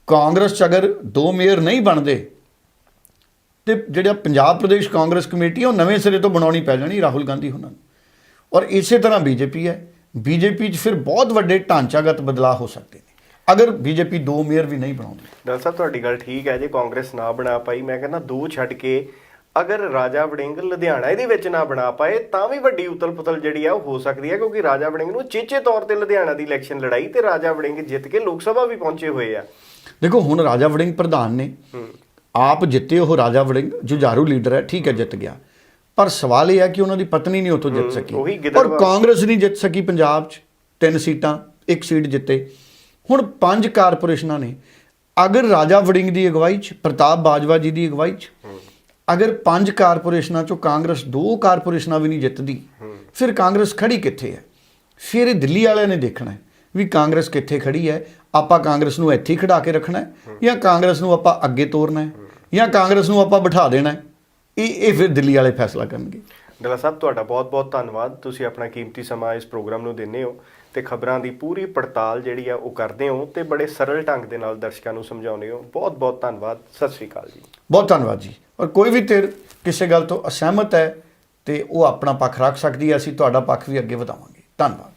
ਕਾਂਗਰਸ 'ਚ ਅਗਰ ਦੋ ਮੇਅਰ ਨਹੀਂ ਬਣਦੇ ਤੇ ਜਿਹੜਾ ਪੰਜਾਬ ਪ੍ਰਦੇਸ਼ ਕਾਂਗਰਸ ਕਮੇਟੀ ਉਹ ਨਵੇਂ ਸਿਰੇ ਤੋਂ ਬਣਾਉਣੀ ਪੈ ਜਾਣੀ ਰਾਹੁਲ ਗਾਂਧੀ ਉਹਨਾਂ ਨੂੰ। ਔਰ ਇਸੇ ਤਰ੍ਹਾਂ ਬੀਜੇਪੀ ਹੈ। ਬੀਜੇਪੀ 'ਚ ਫਿਰ ਬਹੁਤ ਵੱਡੇ ਢਾਂਚਾਗਤ ਬਦਲਾਅ ਹੋ ਸਕਦੇ। ਅਗਰ ਬੀਜੇਪੀ ਦੋ ਮੇਅਰ ਵੀ ਨਹੀਂ ਬਣਾਉਂਦੀ। ਡਾਕਟਰ ਸਾਹਿਬ ਤੁਹਾਡੀ ਗੱਲ ਠੀਕ ਹੈ ਜੇ ਕਾਂਗਰਸ ਨਾ ਬਣਾ ਪਾਈ ਮੈਂ ਕਹਿੰਦਾ ਦੋ ਛੱਡ ਕੇ ਅਗਰ ਰਾਜਾ ਵੜਿੰਗ ਲੁਧਿਆਣਾ ਇਹਦੇ ਵਿੱਚ ਨਾ ਬਣਾ ਪਾਏ ਤਾਂ ਵੀ ਵੱਡੀ ਉਤਲ-ਪੁਤਲ ਜਿਹੜੀ ਆ ਉਹ ਹੋ ਸਕਦੀ ਹੈ ਕਿਉਂਕਿ ਰਾਜਾ ਵੜਿੰਗ ਨੂੰ ਚੇਚੇ ਤੌਰ ਤੇ ਲੁਧਿਆਣਾ ਦੀ ਇਲੈਕਸ਼ਨ ਲੜਾਈ ਤੇ ਰਾਜਾ ਵੜਿੰਗ ਜਿੱਤ ਕੇ ਲੋਕ ਸਭਾ ਵੀ ਪਹੁੰਚੇ ਹੋਏ ਆ। ਦੇਖੋ ਹੁਣ ਰਾਜਾ ਵੜਿੰਗ ਪ੍ਰਧਾਨ ਨੇ। ਆਪ ਜਿੱਤੇ ਉਹ ਰਾਜਾ ਵੜਿੰਗ ਜੁਝਾਰੂ ਲੀਡਰ ਹੈ ਠੀਕ ਹੈ ਜਿੱਤ ਗਿਆ। ਪਰ ਸਵਾਲ ਇਹ ਹੈ ਕਿ ਉਹਨਾਂ ਦੀ ਪਤਨੀ ਨਹੀਂ ਉੱਥੋਂ ਜਿੱਤ ਸਕੀ। ਔਰ। ਕਾਂਗਰਸ ਨਹੀਂ ਜਿੱਤ ਸਕੀ ਪੰਜਾਬ 'ਚ। ਤਿੰਨ ਸੀਟਾਂ ਇੱਕ ਸੀਟ ਜਿੱਤੇ। ਹੁਣ ਪੰਜ ਕਾਰਪੋਰੇਸ਼ਨਾਂ ਨੇ ਅਗਰ ਰਾਜਾ ਵੜਿੰਗ ਦੀ ਅਗਵਾਈ 'ਚ ਪ੍ਰਤਾਪ ਬਾਜਵਾ ਜੀ ਦੀ ਅਗਵਾਈ 'ਚ ਅਗਰ ਪੰਜ ਕਾਰਪੋਰੇਸ਼ਨਾਂ 'ਚੋਂ ਕਾਂਗਰਸ ਦੋ ਕਾਰਪੋਰੇਸ਼ਨਾਂ ਵੀ ਨਹੀਂ ਜਿੱਤਦੀ ਫਿਰ ਕਾਂਗਰਸ ਖੜੀ ਕਿੱਥੇ ਹੈ? ਫਿਰ ਇਹ ਦਿੱਲੀ ਵਾਲਿਆਂ ਨੇ ਦੇਖਣਾ ਹੈ ਵੀ ਕਾਂਗਰਸ ਕਿੱਥੇ ਖੜੀ ਹੈ ਆਪਾਂ ਕਾਂਗਰਸ ਨੂੰ ਇੱਥੇ ਹੀ ਖੜਾ ਕੇ ਰੱਖਣਾ ਹੈ ਜਾਂ ਕਾਂਗਰਸ ਨੂੰ ਆਪਾਂ ਅੱਗੇ ਤੋਰਨਾ ਹੈ ਜਾਂ ਕਾਂਗਰਸ ਨੂੰ ਆਪਾਂ ਬਿਠਾ ਦੇਣਾ ਹੈ? ਇਹ ਇਹ ਫਿਰ ਦਿੱਲੀ ਵਾਲੇ ਫੈਸਲਾ ਕਰਨਗੇ। ਡੱਲਾ ਸਾਹਿਬ ਤੁਹਾਡਾ ਬਹੁਤ-ਬਹੁਤ ਧੰਨਵਾਦ। ਤੁਸੀਂ ਆਪਣਾ ਕੀਮਤੀ ਸਮਾਂ ਇਸ ਪ੍ਰੋਗਰਾਮ ਨੂੰ ਦਿੰਦੇ ਹੋ। ਤੇ ਖਬਰਾਂ ਦੀ ਪੂਰੀ ਪੜਤਾਲ ਜਿਹੜੀ ਆ ਉਹ ਕਰਦੇ ਹੋ ਤੇ ਬੜੇ ਸਰਲ ਢੰਗ ਦੇ ਨਾਲ ਦਰਸ਼ਕਾਂ ਨੂੰ ਸਮਝਾਉਂਦੇ ਹੋ। ਬਹੁਤ-ਬਹੁਤ ਧੰਨਵਾਦ। ਸਤਿ ਸ੍ਰੀ ਅਕਾਲ ਜੀ। ਬਹੁਤ ਧੰਨਵਾਦ ਜੀ। ਔਰ ਕੋਈ ਵੀ ਧਿਰ ਕਿਸੇ ਗੱਲ ਤੋਂ ਅਸਹਿਮਤ ਹੈ ਤੇ ਉਹ ਆਪਣਾ ਪੱਖ ਰੱਖ ਸਕਦੀ ਹੈ, ਅਸੀਂ ਤੁਹਾਡਾ ਪੱਖ ਵੀ ਅੱਗੇ ਵਧਾਵਾਂਗੇ। ਧੰਨਵਾਦ।